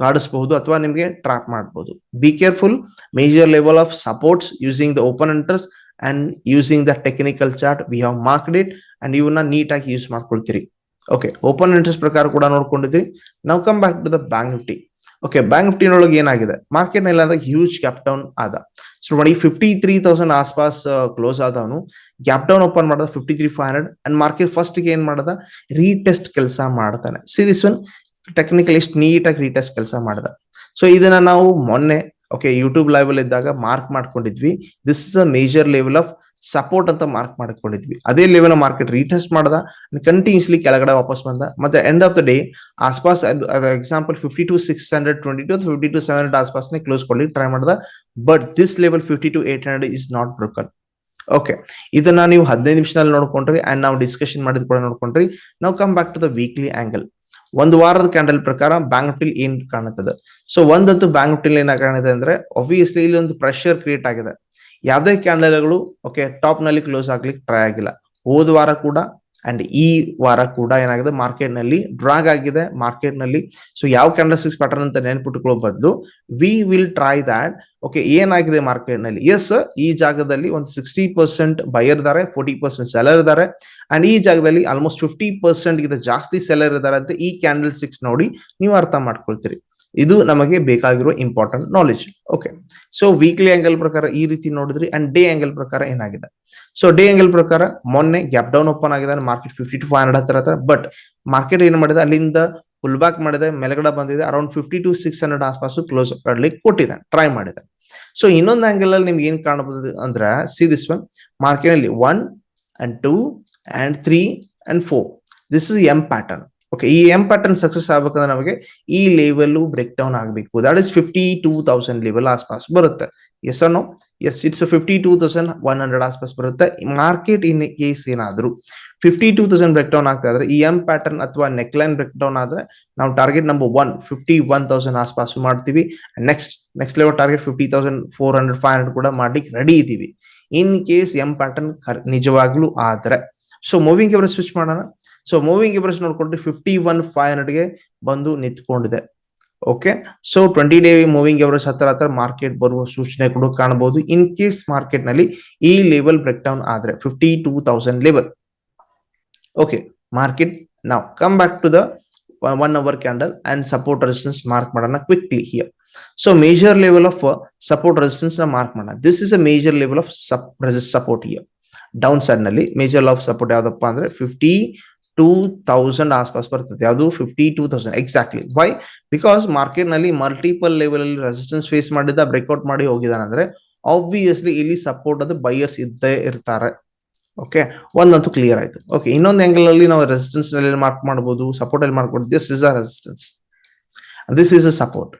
S1: ಕಾಡಿಸಬಹುದು ಅಥವಾ ನಿಮ್ಗೆ ಟ್ರಾಪ್ ಮಾಡಬಹುದು be careful major level of supports using the open interest and using the technical chart we have marked it and ಇವನ್ನ ನೀಟಾಗಿ ಯೂಸ್ ಮಾಡ್ಕೊಳ್ತೀರಿ. ಓಕೆ ಓಪನ್ ಇಂಟ್ರೆಸ್ಟ್ ಪ್ರಕಾರ ಕೂಡ ನೋಡ್ಕೊಂಡಿದ್ರಿ. ನಾವು come back to the bank Nifty okay bank ನಿಫ್ಟಿನೊಳಗೆ ಏನಾಗಿದೆ? ಮಾರ್ಕೆಟ್ನಲ್ಲಿ ಆದಾಗ ಹ್ಯೂಜ್ ಗ್ಯಾಪ್ ಡೌನ್ ಆದ. ಸೊ ನೋಡಿ ಫಿಫ್ಟಿ ತ್ರೀ ತೌಸಂಡ್ ಆಸ್ಪಾಸ್ ಕ್ಲೋಸ್ ಆದವನು ಗ್ಯಾಪ್ ಡೌನ್ ಓಪನ್ ಮಾಡಿದ fifty three five hundred and market ಫಸ್ಟ್ಗೆ ಏನ್ ಮಾಡದ? ರೀಟೆಸ್ಟ್ ಕೆಲಸ ಮಾಡ್ತಾನೆ. ಸಿ ದಿಸ್ ಒನ್ ಟೆಕ್ನಿಕಲ್ ಇಷ್ಟು ನೀಟಾಗಿ ರೀಟೆಸ್ಟ್ ಕೆಲಸ ಮಾಡದ. ಸೊ ಇದನ್ನ ನಾವು ಮೊನ್ನೆ ಓಕೆ ಯೂಟ್ಯೂಬ್ ಲೈವ್ ಅಲ್ಲಿ ಇದ್ದಾಗ ಮಾರ್ಕ್ ಮಾಡ್ಕೊಂಡಿದ್ವಿ. This is a major level of support ಅಂತ ಮಾರ್ಕ್ ಮಾಡ್ಕೊಂಡಿದ್ವಿ. ಅದೇ ಲೆವೆಲ್ ಮಾರ್ಕೆಟ್ ರೀಟೆಸ್ಟ್ ಮಾಡ್ದ ಕಂಟಿನ್ಯೂಸ್ಲಿ ಕೆಳಗಡೆ ವಾಪಸ್ ಬಂದ. ಮತ್ತೆ end of the day ಆಸ್ಪಾಸ್ example fifty two six hundred twenty two fifty two seven hundred ಆಸ್ಪಾಸ್ನೇ close ಕೊಡ್ಲಿಕ್ಕೆ ಟ್ರೈ ಮಾಡ್ದ. But this level fifty two eight hundred is not broken okay ಇದನ್ನ ನೀವು ಹದಿನೈದು ನಿಮಿಷದಲ್ಲಿ ನೋಡ್ಕೊಂಡ್ರಿ ಅಂಡ್ ನಾವು ಡಿಸ್ಕಷನ್ ಮಾಡಿದ್ ಕೂಡ ನೋಡ್ಕೊಂಡ್ರಿ. ನಾವು come back to the weekly angle ಒಂದು ವಾರದ ಕ್ಯಾಂಡಲ್ ಪ್ರಕಾರ ಬ್ಯಾಂಕ್ ನಿಫ್ಟಿಲ್ ಏನ್ ಕಾಣುತ್ತದೆ? ಸೊ ಒಂದಂತೂ ಬ್ಯಾಂಕ್ ನಿಫ್ಟಿಲ್ ಏನ ಕಾಣಿದೆ ಅಂದ್ರೆ ಆಬ್ವಿಯಸ್ಲಿ ಇಲ್ಲಿ ಒಂದು ಪ್ರೆಷರ್ ಕ್ರಿಯೇಟ್ ಆಗಿದೆ. ಯಾವುದೇ ಕ್ಯಾಂಡಲ್ಗಳು ಓಕೆ ಟಾಪ್ನಲ್ಲಿ ಕ್ಲೋಸ್ ಆಗ್ಲಿಕ್ಕೆ ಟ್ರೈ ಆಗಿಲ್ಲ. ಹೋದ ವಾರ ಕೂಡ ಅಂಡ್ ಈ ವಾರ ಕೂಡ ಏನಾಗಿದೆ? ಮಾರ್ಕೆಟ್ನಲ್ಲಿ ಡ್ರಾಗ್ ಆಗಿದೆ ಮಾರ್ಕೆಟ್ನಲ್ಲಿ. ಸೊ ಯಾವ ಕ್ಯಾಂಡಲ್ ಸಿಕ್ಸ್ ಪ್ಯಾಟರ್ನ್ ಅಂತ ನೆನ್ಪಿಟ್ಕೊಳ್ಳೋ ಬದಲು we will try that okay ಏನಾಗಿದೆ ಮಾರ್ಕೆಟ್ನಲ್ಲಿ? ಎಸ್ ಈ ಜಾಗದಲ್ಲಿ ಒಂದು ಸಿಕ್ಸ್ಟಿ ಪರ್ಸೆಂಟ್ ಬೈಯರ್ ಇದಾರೆ ಫೋರ್ಟಿ ಪರ್ಸೆಂಟ್ ಸೆಲರ್ ಇದಾರೆ ಅಂಡ್ ಈ ಜಾಗದಲ್ಲಿ ಆಲ್ಮೋಸ್ಟ್ ಫಿಫ್ಟಿ ಪರ್ಸೆಂಟ್ ಗಿಂತ ಜಾಸ್ತಿ ಸೆಲರ್ ಇದಾರೆ ಅಂತ ಈ ಕ್ಯಾಂಡಲ್ ಸಿಕ್ಸ್ ನೋಡಿ ನೀವು ಅರ್ಥ ಮಾಡ್ಕೊಳ್ತೀರಿ. ಇದು ನಮಗೆ ಬೇಕಾಗಿರೋ important knowledge okay so weekly angle ಪ್ರಕಾರ ಈ ರೀತಿ ನೋಡಿದ್ರಿ ಅಂಡ್ ಡೇ ಆಂಗಲ್ ಪ್ರಕಾರ ಏನಾಗಿದೆ? ಸೊ ಡೇ ಆಂಗಲ್ ಪ್ರಕಾರ ಮೊನ್ನೆ ಗ್ಯಾಪ್ ಡೌನ್ ಓಪನ್ ಆಗಿದೆ market fifty two five hundred ಹತ್ರ ಹತ್ರ ಬಟ್ ಮಾರ್ಕೆಟ್ ಏನ್ ಮಾಡಿದೆ? ಅಲ್ಲಿಂದ ಫುಲ್ ಬ್ಯಾಕ್ ಮಾಡಿದೆ, ಮೇಲ್ಗಡೆ ಬಂದಿದೆ around fifty two six hundred ಆಸ್ಪಾಸು close ಮಾಡ್ಲಿಕ್ಕೆ ಕೊಟ್ಟಿದೆ ಟ್ರೈ ಮಾಡಿದೆ ಸೊ ಇನ್ನೊಂದು ಆಂಗಲ್ ಅಲ್ಲಿ ನಿಮ್ಗೆ ಏನ್ ಕಾಣಬಹುದು ಅಂದ್ರೆ ಸಿ ದಿಸ್ ಒನ್ ಮಾರ್ಕೆಟ್ ಅಲ್ಲಿ one and two and three and four this is M pattern okay ಈ ಎಂ ಪ್ಯಾಟರ್ನ್ ಸಕ್ಸಸ್ ಆಗ್ಬೇಕಂದ್ರೆ ನಮಗೆ ಈ ಲೆವೆಲ್ ಬ್ರೇಕ್ ಡೌನ್ ಆಗಬೇಕು. That is fifty two thousand level ಆಸ್ಪಾಸ್ ಬರುತ್ತೆ. ಎಸ್ ಅನ್ನೋ yes it's fifty two thousand one hundred ಆಸ್ಪಾಸ್ ಬರುತ್ತೆ. Market in case ಏನಾದ್ರು. Fifty two thousand break down ಆಗ್ತಾ ಇದ್ರೆ, ಈ ಎಂ ಪ್ಯಾಟರ್ನ್ ಅಥವಾ ನೆಕ್ ಲೈನ್ ಬ್ರೇಕ್ ಡೌನ್ ಆದ್ರೆ, ನಾವು target number one fifty one thousand ಆಸ್ಪಾಸ್ ಮಾಡ್ತೀವಿ. Next next level target fifty thousand four hundred five hundred ಕೂಡ ಮಾಡ್ಲಿಕ್ಕೆ ರೆಡಿ ಇದ್ದೀವಿ. ಇನ್ ಕೇಸ್ ಎಂ ಪ್ಯಾಟರ್ನ್ ನಿಜವಾಗ್ಲೂ ಆದ್ರೆ. ಸೊ ಮೂವಿಂಗ್ ಎವರೇಜ್ ಸ್ವಿಚ್ ಮಾಡೋಣ. ಸೊ ಮೂವಿಂಗ್ ಇವರೇಜ್ ನೋಡ್ಕೊಂಡ್ರೆ ಫಿಫ್ಟಿ ಒನ್ ಫೈವ್ ಹಂಡ್ರೆಡ್ಗೆ ಬಂದು ನಿಂತ್ಕೊಂಡಿದೆ. Okay so twenty day moving average ಹತ್ರ ಹತ್ರ ಮಾರ್ಕೆಟ್ ಬರುವ ಸೂಚನೆ ಕೂಡ ಕಾಣಬಹುದು. ಇನ್ ಕೇಸ್ ಮಾರ್ಕೆಟ್ನಲ್ಲಿ ಈ ಲೆವೆಲ್ ಬ್ರೇಕ್ ಡೌನ್ ಆದ್ರೆ fifty two thousand level okay market ನಾವು come back to the one hour candle and support resistance mark ಮಾಡೋಣ quickly here so major level of support ರೆಸಿಸ್ಟೆನ್ಸ್ನ mark ಮಾಡೋಣ. This is a major level of support here down ಸೈಡ್ನಲ್ಲಿ major of support ಯಾವ್ದಪ್ಪ ಅಂದ್ರೆ fifty two thousand ಆಸ್ಪಾಸ್ ಬರ್ತದೆ. ಯಾವುದು fifty two thousand exactly why because ಮಾರ್ಕೆಟ್ನಲ್ಲಿ multiple level ಅಲ್ಲಿ resistance face ಮಾಡಿದ ಬ್ರೇಕ್ಔಟ್ ಮಾಡಿ ಹೋಗಿದ್ದಾನೆ ಅಂದ್ರೆ ಆಬ್ವಿಯಸ್ಲಿ ಇಲ್ಲಿ ಸಪೋರ್ಟ್ ಅದು ಬೈಯರ್ಸ್ ಇದ್ದೇ ಇರ್ತಾರೆ. ಓಕೆ ಒಂದಂತೂ ಕ್ಲಿಯರ್ ಆಯ್ತು. ಓಕೆ ಇನ್ನೊಂದು ಆಂಗಲ್ ಅಲ್ಲಿ ನಾವು ರೆಸಿಸ್ಟೆನ್ಸ್ನಲ್ಲಿ ಮಾರ್ಕ್ ಮಾಡಬಹುದು ಸಪೋರ್ಟ್ ಅಲ್ಲಿ mark this is a resistance this is a support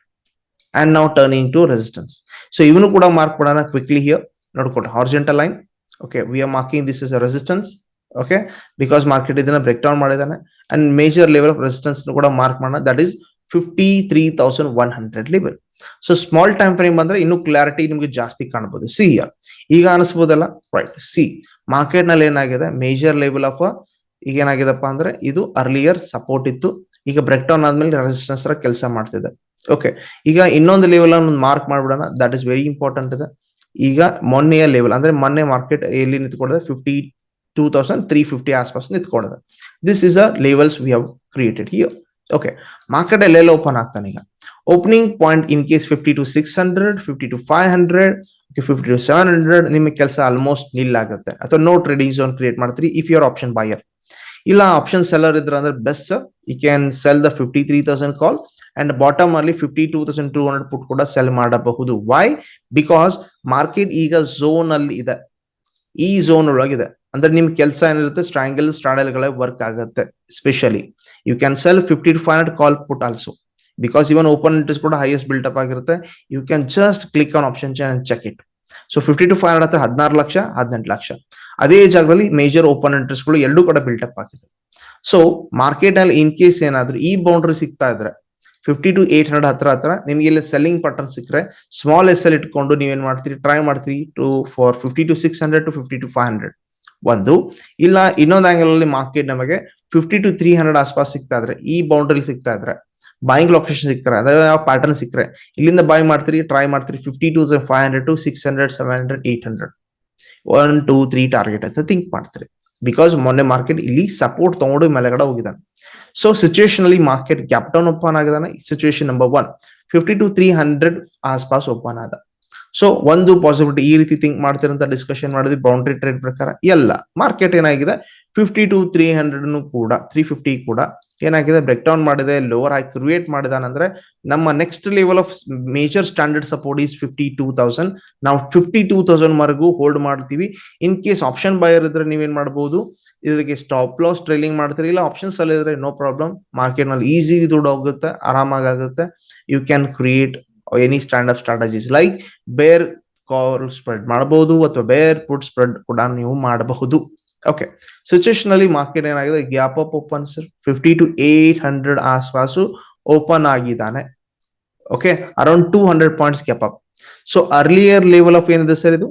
S1: and ನಾವು ಟರ್ನಿಂಗ್ ಟು ರೆಸಿಸ್ಟೆನ್ಸ್ ಸೊ ಇವನು ಕೂಡ ಮಾರ್ಕ್ ಮಾಡೋಣ quickly here ನೋಡ್ಕೊಟ್ಟು horizontal line okay we are marking this is a resistance okay because market ಇದನ್ನ break down ಮಾಡಿದಾನೆ and major level of resistance ಕೂಡ mark ಮಾಡೋಣ that is fifty three thousand one hundred level so small time frame ಬಂದ್ರೆ ಇನ್ನು clarity ನಿಮ್ಗೆ ಜಾಸ್ತಿ ಕಾಣಬಹುದು C ಈಗ ಅನಿಸ್ಬೋದಲ್ಲ? ರೈಟ್ ಸಿ ಮಾರ್ಕೆಟ್ನಲ್ಲಿ ಏನಾಗಿದೆ? ಮೇಜರ್ ಲೆವೆಲ್ ಆಫ್ ಈಗ ಏನಾಗಿದೆಪ್ಪ ಅಂದ್ರೆ ಇದು ಅರ್ಲಿಯರ್ ಸಪೋರ್ಟ್ ಇತ್ತು. ಈಗ ಬ್ರೇಕ್ ಡೌನ್ ಆದ್ಮೇಲೆ ರೆಸಿಸ್ಟೆನ್ಸ್ ಕೆಲಸ ಮಾಡ್ತಿದೆ. ಓಕೆ ಈಗ ಇನ್ನೊಂದು ಲೆವೆಲ್ ಅನ್ನು ಮಾರ್ಕ್ ಮಾಡ್ಬಿಡೋಣ. ದಟ್ ಇಸ್ ವೆರಿ ಇಂಪಾರ್ಟೆಂಟ್ ಇದೆ. ಈಗ ಮೊನ್ನೆಯ ಲೆವೆಲ್ ಅಂದ್ರೆ ಮೊನ್ನೆ ಮಾರ್ಕೆಟ್ ಎಲ್ಲಿ ನಿಂತ್ಕೊಂಡಿದೆ? Fifty two thousand three fifty ಆಸ್ಪಾಸ್ ನಿಂತ್ಕೊಂಡಿದೆ. This is a levels we have created here okay market ಎಲ್ಲೆಲ್ಲ ಓಪನ್ ಆಗ್ತಾನೆ ಈಗ. Opening point in case fifty two six hundred fifty two five hundred fifty two seven hundred ನಿಮಗೆ ಕೆಲಸ almost nil ಆಗುತ್ತೆ. ಅಥವಾ no trading zone create ಮಾಡ್ತೀರಿ if your option buyer ಇಲ್ಲ option seller ಇದ್ರ ಅಂದ್ರೆ best you can sell the fifty three thousand call and bottom ಅಲ್ಲಿ fifty two thousand two hundred put ಕೂಡ ಸೆಲ್ ಮಾಡಬಹುದು. ವೈ ಬಿಕಾಸ್ ಮಾರ್ಕೆಟ್ ಈಗ zone ಅಲ್ಲಿ ಇದೆ. ಈ ಝೋನ್ ಒಳಗಿದೆ. ಅಂದ್ರೆ ನಿಮ್ ಕೆಲಸ ಏನಿರುತ್ತೆ ಸ್ಟ್ರಾಂಗಲ್ ಸ್ಟ್ರಾಡಲ್ ಗಳೇ ವರ್ಕ್ ಆಗುತ್ತೆ specially you can sell fifty two five hundred call put also because even open interest ಕೂಡ ಹೈಯೆಸ್ಟ್ ಬಿಲ್ಟ್ ಅಪ್ ಆಗಿರುತ್ತೆ you can just click on option check it so fifty two five hundred ಹತ್ರ ಹದಿನಾರು ಲಕ್ಷ, ಹದಿನೆಂಟು ಲಕ್ಷ. ಅದೇ ಜಾಗದಲ್ಲಿ major open ಇಂಟ್ರೆಸ್ಟ್ಗಳು ಎರಡೂ built up ಆಗಿದೆ. ಸೊ ಮಾರ್ಕೆಟ್ ಅಲ್ಲಿ ಇನ್ ಕೇಸ್ ಏನಾದ್ರು ಈ ಬೌಂಡ್ರಿ ಸಿಗ್ತಾ ಇದ್ರೆ ಫಿಫ್ಟಿ ಟು ಏಟ್ ಹಂಡ್ರೆಡ್ ಹತ್ರ ಹತ್ರ ನಿಮ್ಗೆ ಇಲ್ಲಿ ಸೆಲ್ಲಿಂಗ್ ಪ್ಯಾಟರ್ನ್ ಸಿಕ್ಕರೆ ಸ್ಮಾಲ್ ಎಸ್ ಎಲ್ ಇಟ್ಕೊಂಡು ನೀವೇನ್ ಮಾಡ್ತೀರಿ ಟ್ರೈ ಮಾಡ್ತೀರಿ to for fifty two six hundred to fifty two five hundred ಒಂದು. ಇಲ್ಲ, ಇನ್ನೊಂದು ಆಂಗಲ್ ಅಲ್ಲಿ ಮಾರ್ಕೆಟ್ ನಮಗೆ ಫಿಫ್ಟಿ ಟು ತ್ರೀ ಹಂಡ್ರೆಡ್ ಆಸ್ಪಾಸ್ ಸಿಗ್ತಾ ಇದ್ರೆ, ಈ ಬೌಂಡ್ರಿ ಸಿಗ್ತಾ ಇದ್ರೆ ಬಾಯಿಂಗ್ ಲೊಕೇಶನ್ ಸಿಗ್ತಾರೆ, ಅದ್ರ ಯಾವ ಪ್ಯಾಟರ್ನ್ ಸಿಕ್ಕರೆ, ಇಲ್ಲಿಂದ ಬಾಯ್ ಮಾಡ್ತೀರಿ ಟ್ರೈ ಮಾಡ್ತೀರಿ fifty two five hundred to six hundred seven hundred eight hundred one two three target ಅಂತ ಥಿಂಕ್ ಮಾಡ್ತೀರಿ. ಬಿಕಾಸ್ ಮೊನ್ನೆ ಮಾರ್ಕೆಟ್ ಇಲ್ಲಿ ಸಪೋರ್ಟ್ ತಗೊಂಡು ಮೇಲೆಗಡೆ ಹೋಗಿದ್ದಾನೆ. ಸೊ ಸಿಚುವೇಶನ್ ಅಲ್ಲಿ market gap down open ಆಗಿದಾನೆ situation number one fifty two three hundred ಆಸ್ಪಾಸ್ open ಆದ. So ಒಂದು ಪಾಸಿಬಿಲಿಟಿ ಈ ರೀತಿ ಥಿಂಕ್ ಮಾಡ್ತೀರಂತ ಡಿಸ್ಕಷನ್ ಮಾಡಿದ್ವಿ ಬೌಂಡ್ರಿ ಟ್ರೇಡ್ ಪ್ರಕಾರ ಎಲ್ಲ ಮಾರ್ಕೆಟ್ ಏನಾಗಿದೆ? ಫಿಫ್ಟಿ ಟು ತ್ರೀ ಹಂಡ್ರೆಡ್ ಕೂಡ ತ್ರೀ ಫಿಫ್ಟಿ ಕೂಡ ಏನಾಗಿದೆ? ಬ್ರೇಕ್ ಡೌನ್ ಮಾಡಿದೆ ಲೋವರ್ ಆಗಿ ಕ್ರಿಯೇಟ್ ಮಾಡಿದಾನಂದ್ರೆ ನಮ್ಮ next level of major standard support is fifty two thousand ನಾವು ಫಿಫ್ಟಿ ಟೂ ತೌಸಂಡ್ ವರೆಗೂ ಹೋಲ್ಡ್ ಮಾಡ್ತೀವಿ. ಇನ್ ಕೇಸ್ ಆಪ್ಷನ್ ಬಯರ್ ಇದ್ರೆ ನೀವೇನ್ ಮಾಡಬಹುದು ಇದಕ್ಕೆ ಸ್ಟಾಪ್ ಲಾಸ್ ಟ್ರೈಲಿಂಗ್ ಮಾಡ್ತೀರಿ. ಇಲ್ಲ ಆಪ್ಷನ್ಸ್ ಅಲ್ಲಿ ಇದ್ರೆ ನೋ ಪ್ರಾಬ್ಲಮ್ ಮಾರ್ಕೆಟ್ನಲ್ಲಿ ಈಸಿ ದುಡ್ಡು ಹೋಗುತ್ತೆ ಆರಾಮಾಗುತ್ತೆ you can create any stand up strategies like bear call spread ಮಾಡಬಹುದು ಅಥವಾ ಬೇರ್ ಪುಟ್ ಸ್ಪ್ರೆಡ್ ಕೂಡ ನೀವು ಮಾಡಬಹುದು. ಓಕೆ ಸಿಚುಯೇಷನ್ ಅಲ್ಲಿ ಮಾರ್ಕೆಟ್ ಏನಾಗಿದೆ? Gap up open sir fifty two eight hundred ಆಸ್ಪಾಸು open ಆಗಿದ್ದಾನೆ. Okay around two hundred points gap up so earlier level of ಏನಿದೆ sir ಇದು?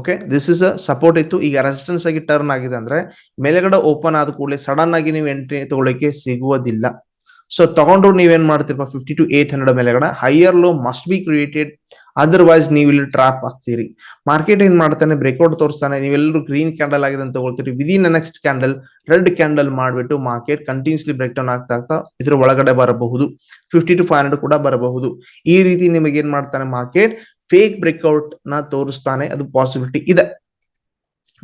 S1: Okay this is a support ಇತ್ತು. ಈಗ ರೆಸಿಸ್ಟೆನ್ಸ್ ಆಗಿ ಟರ್ನ್ ಆಗಿದೆ ಅಂದ್ರೆ ಮೇಲೆಗಡೆ ಓಪನ್ ಆದ ಕೂಡಲೇ ಸಡನ್ ಆಗಿ ನೀವು ಎಂಟ್ರಿ ತಗೊಳ್ಳಿಕ್ಕೆ ಸಿಗುವುದಿಲ್ಲ. ಸೊ ತಗೊಂಡ್ರು ನೀವೇನ್ ಮಾಡ್ತೀರಪ್ಪ? ಫಿಫ್ಟಿ ಟು ಏಟ್ ಹಂಡ್ರೆಡ್ ಮೇಲೆಗಡೆ. Higher low must be created otherwise ನೀವು ಇಲ್ಲಿ ಟ್ರಾಪ್ ಆಗ್ತೀರಿ. ಮಾರ್ಕೆಟ್ ಏನ್ ಮಾಡ್ತಾನೆ? ಬ್ರೇಕ್ಔಟ್ ತೋರಿಸ್ತಾನೆ. ನೀವೆಲ್ಲರೂ ಗ್ರೀನ್ ಕ್ಯಾಂಡಲ್ ಆಗಿದೆ ಅಂತ ತಗೊಳ್ತೀರಿ. Within next candle red candle ಮಾಡಿಬಿಟ್ಟು ಮಾರ್ಕೆಟ್ ಕಂಟಿನ್ಯೂಸ್ಲಿ ಬ್ರೇಕ್ ಡೌನ್ ಆಗ್ತಾ ಆಗ್ತಾ ಇದ್ರ ಒಳಗಡೆ ಬರಬಹುದು. ಫಿಫ್ಟಿ ಟು ಫೈವ್ ಹಂಡ್ರೆಡ್ ಕೂಡ ಬರಬಹುದು. ಈ ರೀತಿ ನಿಮಗೆ ಏನ್ ಮಾಡ್ತಾನೆ? ಮಾರ್ಕೆಟ್ ಫೇಕ್ ಬ್ರೇಕ್ಔಟ್ನ ತೋರಿಸ್ತಾನೆ. ಅದು ಪಾಸಿಬಿಲಿಟಿ ಇದೆ.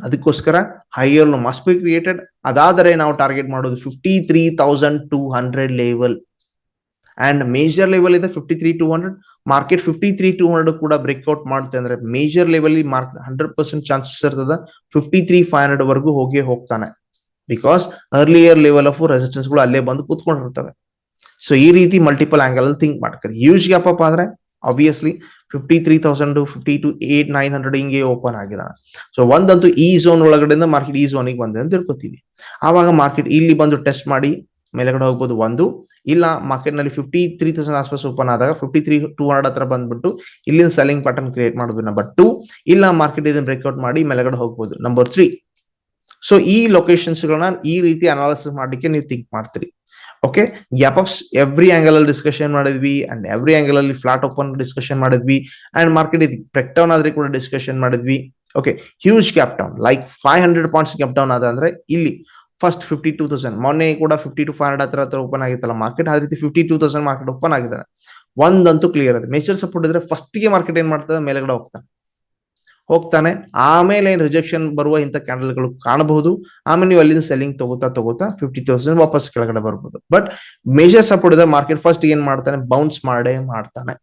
S1: ಅದಕ್ಕೋಸ್ಕರ ಹೈಯರ್ ಮಸ್ಟ್ ಬಿ ಕ್ರಿಯೇಟೆಡ್ ಅದಾದರೆ ನಾವು ಟಾರ್ಗೆಟ್ ಮಾಡೋದು fifty three thousand two hundred level and major level ಇದೆ fifty three two hundred market fifty three two hundred ಕೂಡ ಬ್ರೇಕ್ಔಟ್ ಮಾಡುತ್ತೆ ಅಂದ್ರೆ major level mark hundred percent chances ಇರ್ತದ ಫಿಫ್ಟಿ ತ್ರೀ ಫೈವ್ ಹಂಡ್ರೆಡ್ ವರೆಗೂ ಹೋಗಿ ಹೋಗ್ತಾನೆ. ಬಿಕಾಸ್ ಅರ್ಲಿಯರ್ ಲೆವೆಲ್ ಆಫ್ ರೆಸಿಸ್ಟೆನ್ಸ್ಗಳು ಅಲ್ಲೇ ಬಂದು ಕೂತ್ಕೊಂಡಿರ್ತವೆ. ಸೊ ಈ ರೀತಿ ಮಲ್ಟಿಪಲ್ ಆಂಗಲ್ ಅಲ್ಲಿ ಥಿಂಕ್ ಮಾಡ್ತಾರೆ ಯೂಸ್ ಗ್ಯಾಪ್ ಅಪ್ ಆದ್ರೆ obviously fifty three thousand fifty two eight nine hundred ಹಿಂಗೆ ಓಪನ್ ಆಗಿದೆ ಸೊ ಒಂದಂತೂ ಈ ಝೋನ್ ಒಳಗಡೆಯಿಂದ ಮಾರ್ಕೆಟ್ ಈ ಝೋನಿಗೆ ಬಂದಿದೆ ಅಂತ ತಿಳ್ಕೊತೀವಿ. ಆವಾಗ ಮಾರ್ಕೆಟ್ ಇಲ್ಲಿ ಬಂದು ಟೆಸ್ಟ್ ಮಾಡಿ ಮೇಲೆಗಡೆ ಹೋಗ್ಬೋದು ಒಂದು, ಇಲ್ಲ ಮಾರ್ಕೆಟ್ನಲ್ಲಿ ಫಿಫ್ಟಿ ತ್ರೀ ತೌಸಂಡ್ ಆಸ್ಪಾಸ್ ಓಪನ್ ಆದಾಗ ಫಿಫ್ಟಿ ತ್ರೀ ಟೂ ಹಂಡ್ರೆಡ್ ಹತ್ರ ಬಂದ್ಬಿಟ್ಟು ಇಲ್ಲಿನ ಸೆಲ್ಲಿಂಗ್ ಪ್ಯಾಟರ್ನ್ ಕ್ರಿಯೇಟ್ ಮಾಡೋದು ನಂಬರ್ ಟೂ ಇಲ್ಲ ಮಾರ್ಕೆಟ್ ಇದನ್ನ ಬ್ರೇಕ್ಔಟ್ ಮಾಡಿ ಮೇಲೆಗಡೆ ಹೋಗ್ಬೋದು. ನಂಬರ್ ತ್ರೀ ಸೊ ಈ ಲೊಕೇಶನ್ಸ್ಗಳನ್ನ ಈ ರೀತಿ ಅನಾಲಿಸಿಸ್ ಮಾಡಲಿಕ್ಕೆ ನೀವು ಥಿಂಕ್ ಮಾಡ್ತೀರಿ. Okay gap ups every angle ಅಲ್ಲಿ ಡಿಸ್ಕಷನ್ ಮಾಡಿದ್ವಿ ಅಂಡ್ ಎವ್ರಿ ಆಂಗಲ್ ಅಲ್ಲಿ ಫ್ಲಾಟ್ ಓಪನ್ ಡಿಸ್ಕಷನ್ ಮಾಡಿದ್ವಿ ಅಂಡ್ ಮಾರ್ಕೆಟ್ ಇದು ಪ್ರೆಕ್ಟೌನ್ ಆದ್ರೆ ಕೂಡ ಡಿಸ್ಕಷನ್ ಮಾಡಿದ್ವಿ. Okay huge gap down like five hundred points gap down ಅಂದ್ರೆ ಇಲ್ಲಿ ಫಸ್ಟ್ ಫಿಫ್ಟಿ ಟೂ ತೌಸಂಡ್ ಮೊನ್ನೆ ಕೂಡ ಫಿಫ್ಟಿ ಟು ಫೈವ್ ಹಂಡ್ರೆಡ್ ಹತ್ರ ಹತ್ರ ಓಪನ್ ಆಗಿತ್ತಲ್ಲ ಮಾರ್ಕೆಟ್ ಅದೇ ರೀತಿ fifty two thousand market open ಆಗಿದ್ದಾನೆ. ಒಂದಂತೂ ಕ್ಲಿಯರ್ ಇದೆ ಮೇಜರ್ ಸಪೋರ್ಟ್ ಇದ್ರೆ ಫಸ್ಟ್ಗೆ ಮಾರ್ಕೆಟ್ ಏನ್ ಮಾಡ್ತದೆ? ಮೇಲೆಗಡೆ ಹೋಗ್ತಾನೆ ಹೋಗ್ತಾನೆ. ಆಮೇಲೆ ಏನ್ ರಿಜೆಕ್ಷನ್ ಬರುವ ಇಂಥ ಕ್ಯಾಂಡಲ್ಗಳು ಕಾಣಬಹುದು. ಆಮೇಲೆ ನೀವು ಅಲ್ಲಿಂದ ಸೆಲ್ಲಿಂಗ್ ತಗೋತಾ ತಗೋತಾ ಫಿಫ್ಟಿ ತೌಸಂಡ್ ವಾಪಸ್ ಕೆಳಗಡೆ ಬರ್ಬೋದು. ಬಟ್ ಮೇಜರ್ ಸಪೋರ್ಟ್ ಇದೆ ಮಾರ್ಕೆಟ್ ಫಸ್ಟ್ ಏನ್ ಮಾಡ್ತಾನೆ? ಬೌನ್ಸ್ ಮಾಡೇ ಮಾಡ್ತಾನೆ.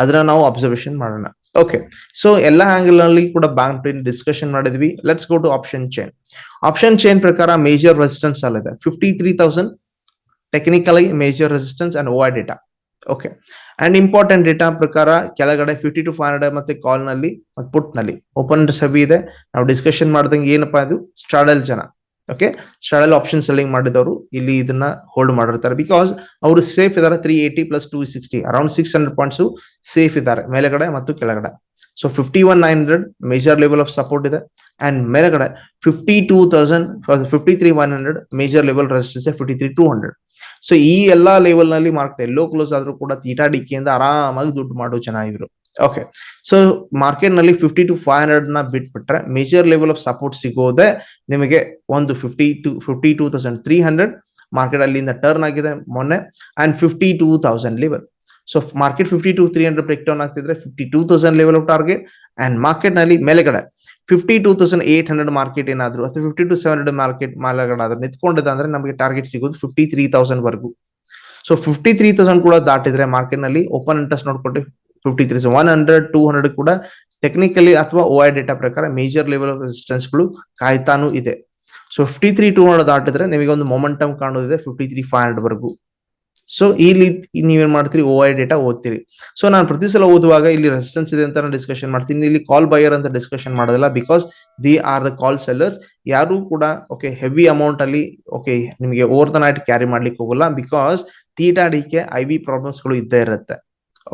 S1: ಅದನ್ನ ನಾವು ಅಬ್ಸರ್ವೇಷನ್ ಮಾಡೋಣ. ಓಕೆ ಸೊ ಎಲ್ಲ ಆಂಗಲ್ನಲ್ಲಿ ಕೂಡ ಬ್ಯಾಂಕ್ ಡಿಸ್ಕಷನ್ ಮಾಡಿದ್ವಿ. Let's go to option chain option chain ಪ್ರಕಾರ ಮೇಜರ್ ರೆಸಿಸ್ಟೆನ್ಸ್ ಅಲ್ಲಿದೆ. Fifty three thousand technically major resistance and O data okay and important data ಪ್ರಕಾರ ಕೆಳಗಡೆ ಫಿಫ್ಟಿ ಟು ಫೈವ್ ಹಂಡ್ರೆಡ್ ಮತ್ತೆ ಕಾಲ್ನಲ್ಲಿ ಮತ್ತೆ ಪುಟ್ನಲ್ಲಿ ಓಪನ್ ಸಬಿ ಇದೆ. ನಾವು ಡಿಸ್ಕಷನ್ ಮಾಡ್ದಂಗೆ ಏನಪ್ಪಾ ಇದು? ಸ್ಟ್ರಾಡಲ್ ಜನ. ಓಕೆ ಸ್ಟ್ರಾಡಲ್ ಆಪ್ಷನ್ ಸೆಲ್ಲಿಂಗ್ ಮಾಡಿದವರು ಇಲ್ಲಿ ಇದನ್ನ ಹೋಲ್ಡ್ ಮಾಡಿರ್ತಾರೆ. ಬಿಕಾಸ್ ಅವರು ಸೇಫ್ ಇದಾರೆ three eighty plus two sixty around six hundred points safe ಇದ್ದಾರೆ, ಮೇಲೆಗಡೆ ಮತ್ತು ಕೆಳಗಡೆ. So fifty one nine hundred major level of support ಇದೆ. ಅಂಡ್ ಮೇಲೆಗಡೆ fifty two thousand fifty three one hundred major level resistance fifty three two hundred so ಈ ಎಲ್ಲಾ ಲೆವೆಲ್ನಲ್ಲಿ market ಎಲ್ಲೋ close ಆದ್ರೂ ಕೂಡ ತೀಟಾ ಡಿಕ್ಕಿಯಿಂದ ಆರಾಮಾಗಿ ದುಡ್ಡು ಮಾಡೋ ಚೆನ್ನಾಗಿದ್ರು. ಓಕೆ ಸೊ ಮಾರ್ಕೆಟ್ನಲ್ಲಿ ಫಿಫ್ಟಿ ಟು ಫೈವ್ ಹಂಡ್ರೆಡ್ನ ಬಿಟ್ಬಿಟ್ರೆ ಮೇಜರ್ ಲೆವೆಲ್ ಆಫ್ ಸಪೋರ್ಟ್ ಸಿಗೋದೆ ನಿಮಗೆ ಒಂದು fifty two fifty two thousand three hundred market ಅಲ್ಲಿಂದ ಟರ್ನ್ ಆಗಿದೆ ಮೊನ್ನೆ and fifty two thousand level so market fifty two three hundred break down ಆಗ್ತಿದ್ರೆ fifty two thousand level of target and ಮಾರ್ಕೆಟ್ನಲ್ಲಿ ಮೇಲೆಗಡೆ fifty two thousand eight hundred market ಏನಾದ್ರು ಅಥವಾ fifty two seven hundred market ಮಾಲಗಳಾದ್ರೂ ನಿಂತ್ಕೊಂಡಿದ್ದ ನಿಂತ್ಕೊಂಡಿದೆ ಅಂದ್ರೆ ನಮಗೆ target ಸಿಗೋದು fifty three thousand ವರ್ಗು. ಸೊ ಫಿಫ್ಟಿ ತ್ರೀ ತೌಸಂಡ್ ಕೂಡ ದಾಟಿದ್ರೆ ಮಾರ್ಕೆಟ್ನಲ್ಲಿ ಓಪನ್ ಇಂಟ್ರೆಸ್ಟ್ ನೋಡ್ಕೊಂಡ್ರೆ fifty three one hundred two hundred ಕೂಡ ಟೆಕ್ನಿಕಲಿ ಅಥವಾ ಓ ಐ ಡೇಟಾ ಪ್ರಕಾರ ಮೇಜರ್ ಲೆವೆಲ್ ಆಫ್ ರೆಸಿಸ್ಟೆನ್ಸ್ಗಳು ಕಾಯ್ತಾನು ಇದೆ. So fifty three two hundred ದಾಟಿದ್ರೆ ನಿಮಗೆ ಒಂದು ಮೊಮೆಂಟಮ್ ಕಾಣೋದಿದೆ ಫಿಫ್ಟಿ ತ್ರೀ ಫೈವ್ ಹಂಡ್ರೆಡ್ ವರೆಗೂ. ಸೊ ಇಲ್ಲಿ ನೀವೇನ್ ಮಾಡ್ತೀರಿ? ಓ ಐ ಡೇಟಾ ಓದ್ತೀರಿ. ಸೊ ನಾನು ಪ್ರತಿ ಸಲ ಓದುವಾಗ ಇಲ್ಲಿ ರೆಸಿಸ್ಟೆನ್ಸ್ ಇದೆ ಅಂತ ಡಿಸ್ಕಷನ್ ಮಾಡ್ತೀನಿ. ಇಲ್ಲಿ ಕಾಲ್ ಬೈಯರ್ ಅಂತ ಡಿಸ್ಕಷನ್ ಮಾಡೋದಿಲ್ಲ because they are the call sellers ಯಾರು ಕೂಡ ಓಕೆ ಹೆವಿ ಅಮೌಂಟ್ ಅಲ್ಲಿ ಓಕೆ ನಿಮಗೆ ಓವರ್ ದ ನೈಟ್ ಕ್ಯಾರಿ ಮಾಡ್ಲಿಕ್ಕೆ ಹೋಗಲ್ಲ ಬಿಕಾಸ್ ತೀಟಾಡಿಕೆ ಐ ವಿ ಪ್ರಾಬ್ಲಮ್ಸ್ಗಳು ಇದ್ದೇ ಇರುತ್ತೆ.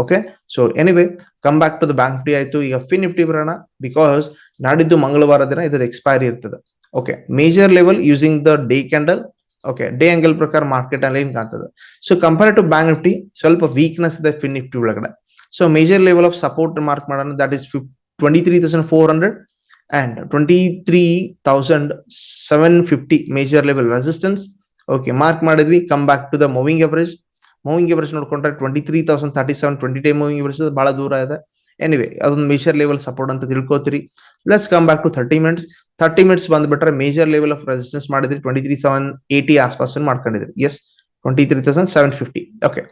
S1: Okay so anyway come back to the bank Nifty ಆಯ್ತು. ಈಗ ಫಿ ನಿಫ್ಟಿ ಬರೋಣ ಬಿಕಾಸ್ ನಾಡಿದ್ದು ಮಂಗಳವಾರ ದಿನ ಇದರ ಎಕ್ಸ್ಪೈರಿ ಇರ್ತದೆ. Okay major level using the day candle okay day angle ಪ್ರಕಾರ ಮಾರ್ಕೆಟ್ ಅಲ್ಲಿ ಏನ್ ಕಾಣ್ತದೆ. So compare to bank Nifty ಸ್ವಲ್ಪ ವೀಕ್ನೆಸ್ ಇದೆ ಫಿನ್ ನಿಫ್ಟಿ ಒಳಗಡೆ. So major level of support mark ಮಾಡೋಣ that is twenty three thousand four hundred and twenty three thousand seven fifty major level resistance okay mark ಮಾಡಿದ್ವಿ come back to the moving average moving average ನೋಡ್ಕೊಂಡ್ರೆ twenty three thousand thirty seven twenty tie moving average ಬಹಳ ದೂರ ಇದೆ. Anyway ಅದೊಂದು major level support ಅಂತ ತಿಳ್ಕೊತೀರಿ. Let's come back to thirty minutes thirty minutes ಬಂದ್ಬಿಟ್ರೆ major level of resistance ಮಾಡಿದ್ರಿ twenty three seven eighty ಆಸ್ಪಾಸ್ ಮಾಡ್ಕೊಂಡಿದ್ರಿ yes twenty three thousand seven fifty okay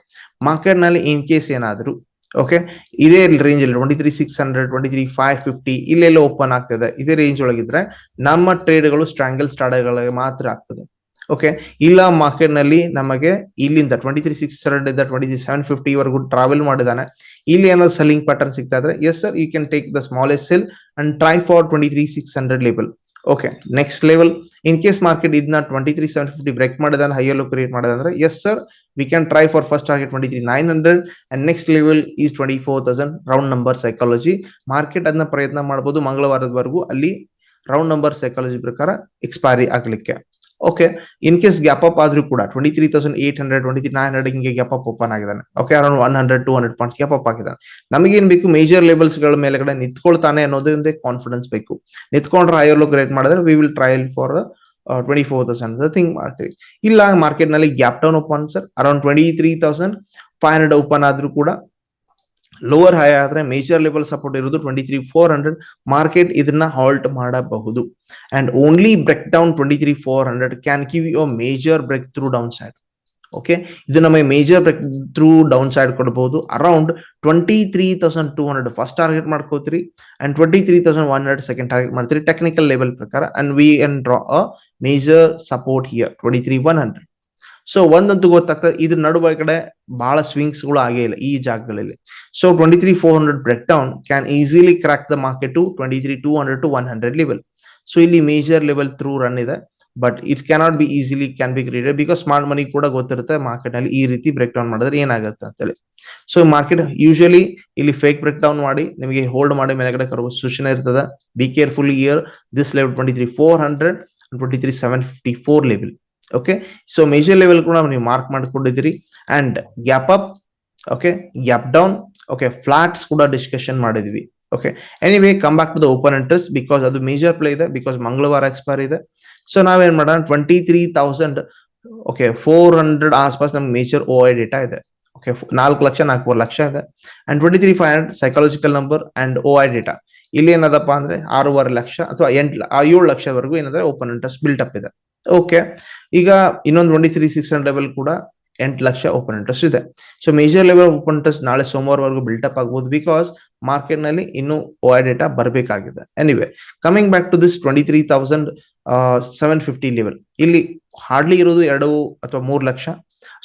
S1: ಮಾರ್ಕೆಟ್ನಲ್ಲಿ in case ಏನಾದ್ರು ಓಕೆ ಇದೇ ರೇಂಜ್ ಅಲ್ಲಿ twenty three six hundred twenty three five fifty ಇಲ್ಲೆಲ್ಲ open ಆಗ್ತದೆ. ಇದೇ ರೇಂಜ್ ಒಳಗಿದ್ರೆ ನಮ್ಮ ಟ್ರೇಡ್ಗಳು ಸ್ಟ್ರಾಂಗಲ್ ಸ್ಟಾರ್ಟ್ಗಳಿಗೆ ಮಾತ್ರ ಆಗ್ತದೆ. ಓಕೆ ಇಲ್ಲ ಮಾರ್ಕೆಟ್ನಲ್ಲಿ ನಮಗೆ ಇಲ್ಲಿಂದ ಟ್ವೆಂಟಿ ತ್ರೀ ಸಿಕ್ಸ್ ಹಂಡ್ರೆಡ್ ಇಂದ ಟ್ವೆಂಟಿ ತ್ರೀ ಸೆವೆನ್ ಫಿಫ್ಟಿ ವರೆಗೂ ಟ್ರಾವೆಲ್ ಮಾಡಿದಾನೆ. ಇಲ್ಲಿ ಏನಾದ್ರು ಸೆಲ್ಲಿಂಗ್ ಪ್ಯಾಟರ್ನ್ ಸಿಗ್ತಾ ಇದ್ರೆ yes sir you can take the smallest sell and try for twenty three six hundred level okay next level in case market ಇದನ್ನ twenty three seven fifty break ಮಾಡಿದಾನೆ ಹೈಯಲ್ಲೂ create ಮಾಡಿದ್ರೆ yes sir we can try for first target twenty three nine hundred and next level is twenty four thousand round number psychology market ಅದನ್ನ ಪ್ರಯತ್ನ ಮಾಡಬಹುದು ಮಂಗಳವಾರದವರೆಗೂ ಅಲ್ಲಿ round number psychology ಪ್ರಕಾರ expiry ಆಗ್ಲಿಕ್ಕೆ. Okay in case gap up ಆದ್ರೂ ಕೂಡ twenty three thousand eight hundred twenty three nine hundred ಹಿಂಗೆ ಗ್ಯಾಪ್ ಅಪ್ ಓಪನ್ ಆಗಿದ್ದಾನೆ. Okay around one hundred two hundred points gap up ಆಗಿದ್ದಾನೆ. ನಮಗೇನ್ ಬೇಕು? ಮೇಜರ್ ಲೆವೆಲ್ಸ್ಗಳ ಮೇಲೆಗಡೆ ನಿಂತ್ಕೊಳ್ತಾನೆ ಅನ್ನೋದೊಂದೇ ಕಾನ್ಫಿಡೆನ್ಸ್ ಬೇಕು. ನಿಂತ್ಕೊಂಡ್ರೆ ಹೈಯರ್ ಕ್ರಿಯೇಟ್ ಮಾಡಿದ್ರೆ we will trail for twenty four thousand thing ಮಾಡ್ತೀವಿ. ಇಲ್ಲ ಮಾರ್ಕೆಟ್ನಲ್ಲಿ gap down open sir around twenty three thousand five hundred open ಆದ್ರೂ ಕೂಡ ಲೋವರ್ ಹೈ ಆದ್ರೆ ಮೇಜರ್ ಲೆವೆಲ್ ಸಪೋರ್ಟ್ ಇರೋದು twenty three four hundred market ಇದನ್ನ halt ಮಾಡಬಹುದು. And only break down twenty three four hundred can give you major breakthrough downside okay ಇದು ನಮಗೆ major break through down side ಕೊಡಬಹುದು around twenty three thousand two hundred first target ಮಾಡ್ಕೋತೀರಿ and twenty three thousand one hundred second target ಮಾಡ್ತೀರಿ technical level ಪ್ರಕಾರ. And we can draw a major support here twenty three one hundred so ಒಂದಂತೂ ಗೊತ್ತಾಗ್ತದೆ, ಇದ್ರ ನಡುವೆ ಕಡೆ ಬಹಳ ಸ್ವಿಂಗ್ಸ್ಗಳು ಆಗೇ ಇಲ್ಲ ಈ ಜಾಗಗಳಲ್ಲಿ. So twenty three four hundred break down can easily crack the market to twenty three two hundred to one hundred level so ಇಲ್ಲಿ ಮೇಜರ್ ಲೆವೆಲ್ ಥ್ರೂ ರನ್ ಇದೆ but it cannot be easily can be created because smart money ಕೂಡ ಗೊತ್ತಿರುತ್ತೆ ಮಾರ್ಕೆಟ್ನಲ್ಲಿ ಈ ರೀತಿ break down ಮಾಡಿದ್ರೆ ಏನಾಗುತ್ತೆ ಅಂತೇಳಿ. ಸೊ ಮಾರ್ಕೆಟ್ ಯೂಶಲಿ ಇಲ್ಲಿ ಫೇಕ್ ಬ್ರೇಕ್ ಡೌನ್ ಮಾಡಿ, ನಿಮಗೆ ಹೋಲ್ಡ್ ಮಾಡಿ ಮೇಲೆಗಡೆ ಕರುವ ಸೂಚನೆ ಇರ್ತದೆ. Be careful here this level twenty three four hundred twenty three seven fifty four level okay so major level ಕೂಡ ನೀವು ಮಾರ್ಕ್ ಮಾಡ್ಕೊಂಡಿದ್ದೀರಿ. And gap up okay gap down okay flats ಕೂಡ ಡಿಸ್ಕಷನ್ ಮಾಡಿದ್ವಿ okay anyway come back to the open interest because ಅದು major play ಇದೆ because ಮಂಗಳವಾರ expire ಇದೆ. So ನಾವೇನ್ ಮಾಡೋಣ? Twenty three thousand okay four hundred ಆಸ್ಪಾಸ್ ನಮ್ಗೆ ಮೇಜರ್ ಓ ಐ ಡೇಟಾ ಇದೆ. ಓಕೆ ನಾಲ್ಕು ಲಕ್ಷ, ನಾಲ್ಕೂವರೆ ಲಕ್ಷ ಇದೆ. And twenty three five hundred psychological number and O I data ಇಲ್ಲಿ ಏನದಪ್ಪ ಅಂದ್ರೆ ಆರೂವರೆ ಲಕ್ಷ ಅಥವಾ ಎಂಟು, ಏಳು ಲಕ್ಷವರೆಗೂ ಏನಂದ್ರೆ ಓಪನ್ ಇಂಟ್ರೆಸ್ಟ್ ಬಿಲ್ಟ್ ಅಪ್ ಇದೆ. ಓಕೆ ಈಗ ಇನ್ನೊಂದು twenty three six hundred level ಕೂಡ ಎಂಟು ಲಕ್ಷ ಓಪನ್ ಇಂಟ್ರೆಸ್ಟ್ ಇದೆ. So major level open interest ನಾಳೆ ಸೋಮವಾರವರೆಗೂ ಬಿಲ್ಟಪ್ ಆಗ್ಬೋದು ಬಿಕಾಸ್ ಮಾರ್ಕೆಟ್ನಲ್ಲಿ ಇನ್ನು ಓ ಡೇಟಾ ಬರಬೇಕಾಗಿದೆ. Anyway coming back to this twenty three thousand seven fifty level ಇಲ್ಲಿ ಹಾರ್ಡ್ಲಿ ಇರೋದು ಎರಡು ಅಥವಾ ಮೂರು ಲಕ್ಷ.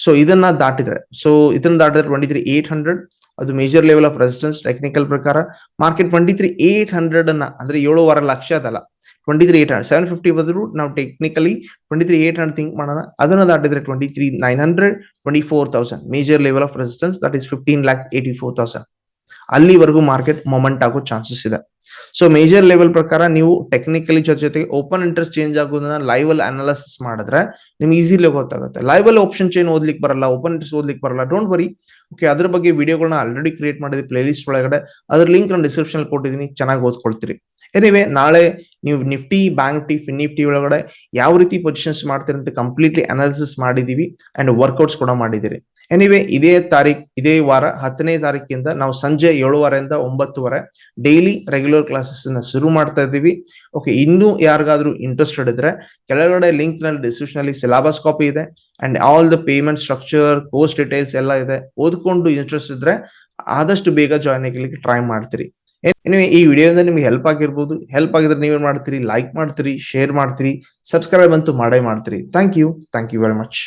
S1: ಸೊ ಇದನ್ನ ದಾಟಿದ್ರೆ ಸೊ ಇದನ್ನ ದಾಟಿದ್ರೆ ಟ್ವೆಂಟಿ ತ್ರೀ ಏಟ್ ಹಂಡ್ರೆಡ್ ಅದು major level of resistance technical ಪ್ರಕಾರ market twenty three eight hundred ಅನ್ನ, ಅಂದ್ರೆ ಏಳುವರೆ ಲಕ್ಷ ಅದಲ್ಲ. Twenty three eight hundred seven fifty ಬದಲು ನಾವು technically twenty three eight hundred think ಮಾಡೋಣ ಅದನ್ನ ದಾಟಿದ್ರೆ twenty three nine hundred twenty four thousand major level of resistance that is fifteen lakh eighty four thousand ಅಲ್ಲಿವರೆಗೂ market moment ಆಗೋ chances ಇದೆ. So major level ಪ್ರಕಾರ ನೀವು technically ಜೊತೆ ಜೊತೆಗೆ open interest change ಆಗೋದನ್ನ ಲೈವ್ ಅಲ್ಲಿ ಅನಾಲಿಸಿಸ್ ಮಾಡಿದ್ರೆ ನಿಮ್ಗೆ ಈಸಿಲಿ ಗೊತ್ತಾಗುತ್ತೆ. ಲೈವ್ ಅಲ್ಲಿ ಆಪ್ಷನ್ ಚೇಂಜ್ ಓದ್ಲಿಕ್ಕೆ ಬರಲ್ಲ ಓಪನ್ ಇಂಟ್ರೆಸ್ಟ್ ಓದ್ಲಿಕ್ಕೆ ಬರಲ್ಲ. ಡೋಂಟ್ ವರಿ ಓಕೆ ಅದ್ರ ಬಗ್ಗೆ ವಿಡಿಯೋಗಳನ್ನ ಆಲ್ರೆಡಿ ಕ್ರಿಯೇಟ್ ಮಾಡಿದ್ವಿ ಪ್ಲೇ ಲಿಸ್ಟ್ ಒಳಗಡೆ. ಅದ್ರ ಲಿಂಕ್ ನಾನು ಡಿಸ್ಕ್ರಿಪ್ಷನ್ ಕೊಟ್ಟಿದ್ದೀನಿ. ಚೆನ್ನಾಗಿ ಓದ್ಕೊಳ್ತೀರಿ. ಎನಿವೆ ನಾಳೆ ನೀವು Nifty bank Nifty fin Nifty ಒಳಗಡೆ ಯಾವ ರೀತಿ ಪೊಸಿಷನ್ಸ್ ಮಾಡ್ತೀರಿ ಅಂತ ಕಂಪ್ಲೀಟ್ಲಿ ಅನಾಲಿಸಿಸ್ ಮಾಡಿದೀವಿ ಅಂಡ್ ವರ್ಕೌಟ್ಸ್ ಕೂಡ ಮಾಡಿದಿರಿ ಎನಿವೆ ಇದೇ ತಾರೀಕ್ ಇದೇ ವಾರ, ಹತ್ತನೇ ತಾರೀಕಿಂದ ನಾವು ಸಂಜೆ ಏಳುವರೆಯಿಂದ ಒಂಬತ್ತುವರೆ ಡೈಲಿ ರೆಗ್ಯುಲರ್ ಕ್ಲಾಸಸ್ ಶುರು ಮಾಡ್ತಾ ಇದ್ದೀವಿ. ಓಕೆ ಇನ್ನೂ ಯಾರಿಗಾದ್ರೂ ಇಂಟ್ರೆಸ್ಟೆಡ್ ಇದ್ರೆ ಕೆಳಗಡೆ ಲಿಂಕ್ನಲ್ಲಿ ಡಿಸ್ಕ್ರಿಪ್ಷನ್ ಅಲ್ಲಿ ಸಿಲಾಬಸ್ ಕಾಪಿ ಇದೆ and all the payment structure course details ಎಲ್ಲ ಇದೆ. ಓದ್ಕೊಂಡು ಇಂಟ್ರೆಸ್ಟ್ ಇದ್ರೆ ಆದಷ್ಟು ಬೇಗ ಜಾಯ್ನ್ ಆಗಲಿಕ್ಕೆ ಟ್ರೈ ಮಾಡ್ತೀರಿ. ಎನಿವೆ ಈ ವಿಡಿಯೋದಿಂದ ನಿಮ್ಗೆ ಹೆಲ್ಪ್ ಆಗಿರ್ಬೋದು. ಹೆಲ್ಪ್ ಆಗಿದ್ರೆ ನೀವೇನ್ ಮಾಡ್ತೀರಿ? ಲೈಕ್ ಮಾಡ್ತೀರಿ ಶೇರ್ ಮಾಡ್ತೀರಿ ಸಬ್ಸ್ಕ್ರೈಬ್ ಅಂತೂ ಮಾಡೇ ಮಾಡ್ತೀರಿ. Thank you thank you very much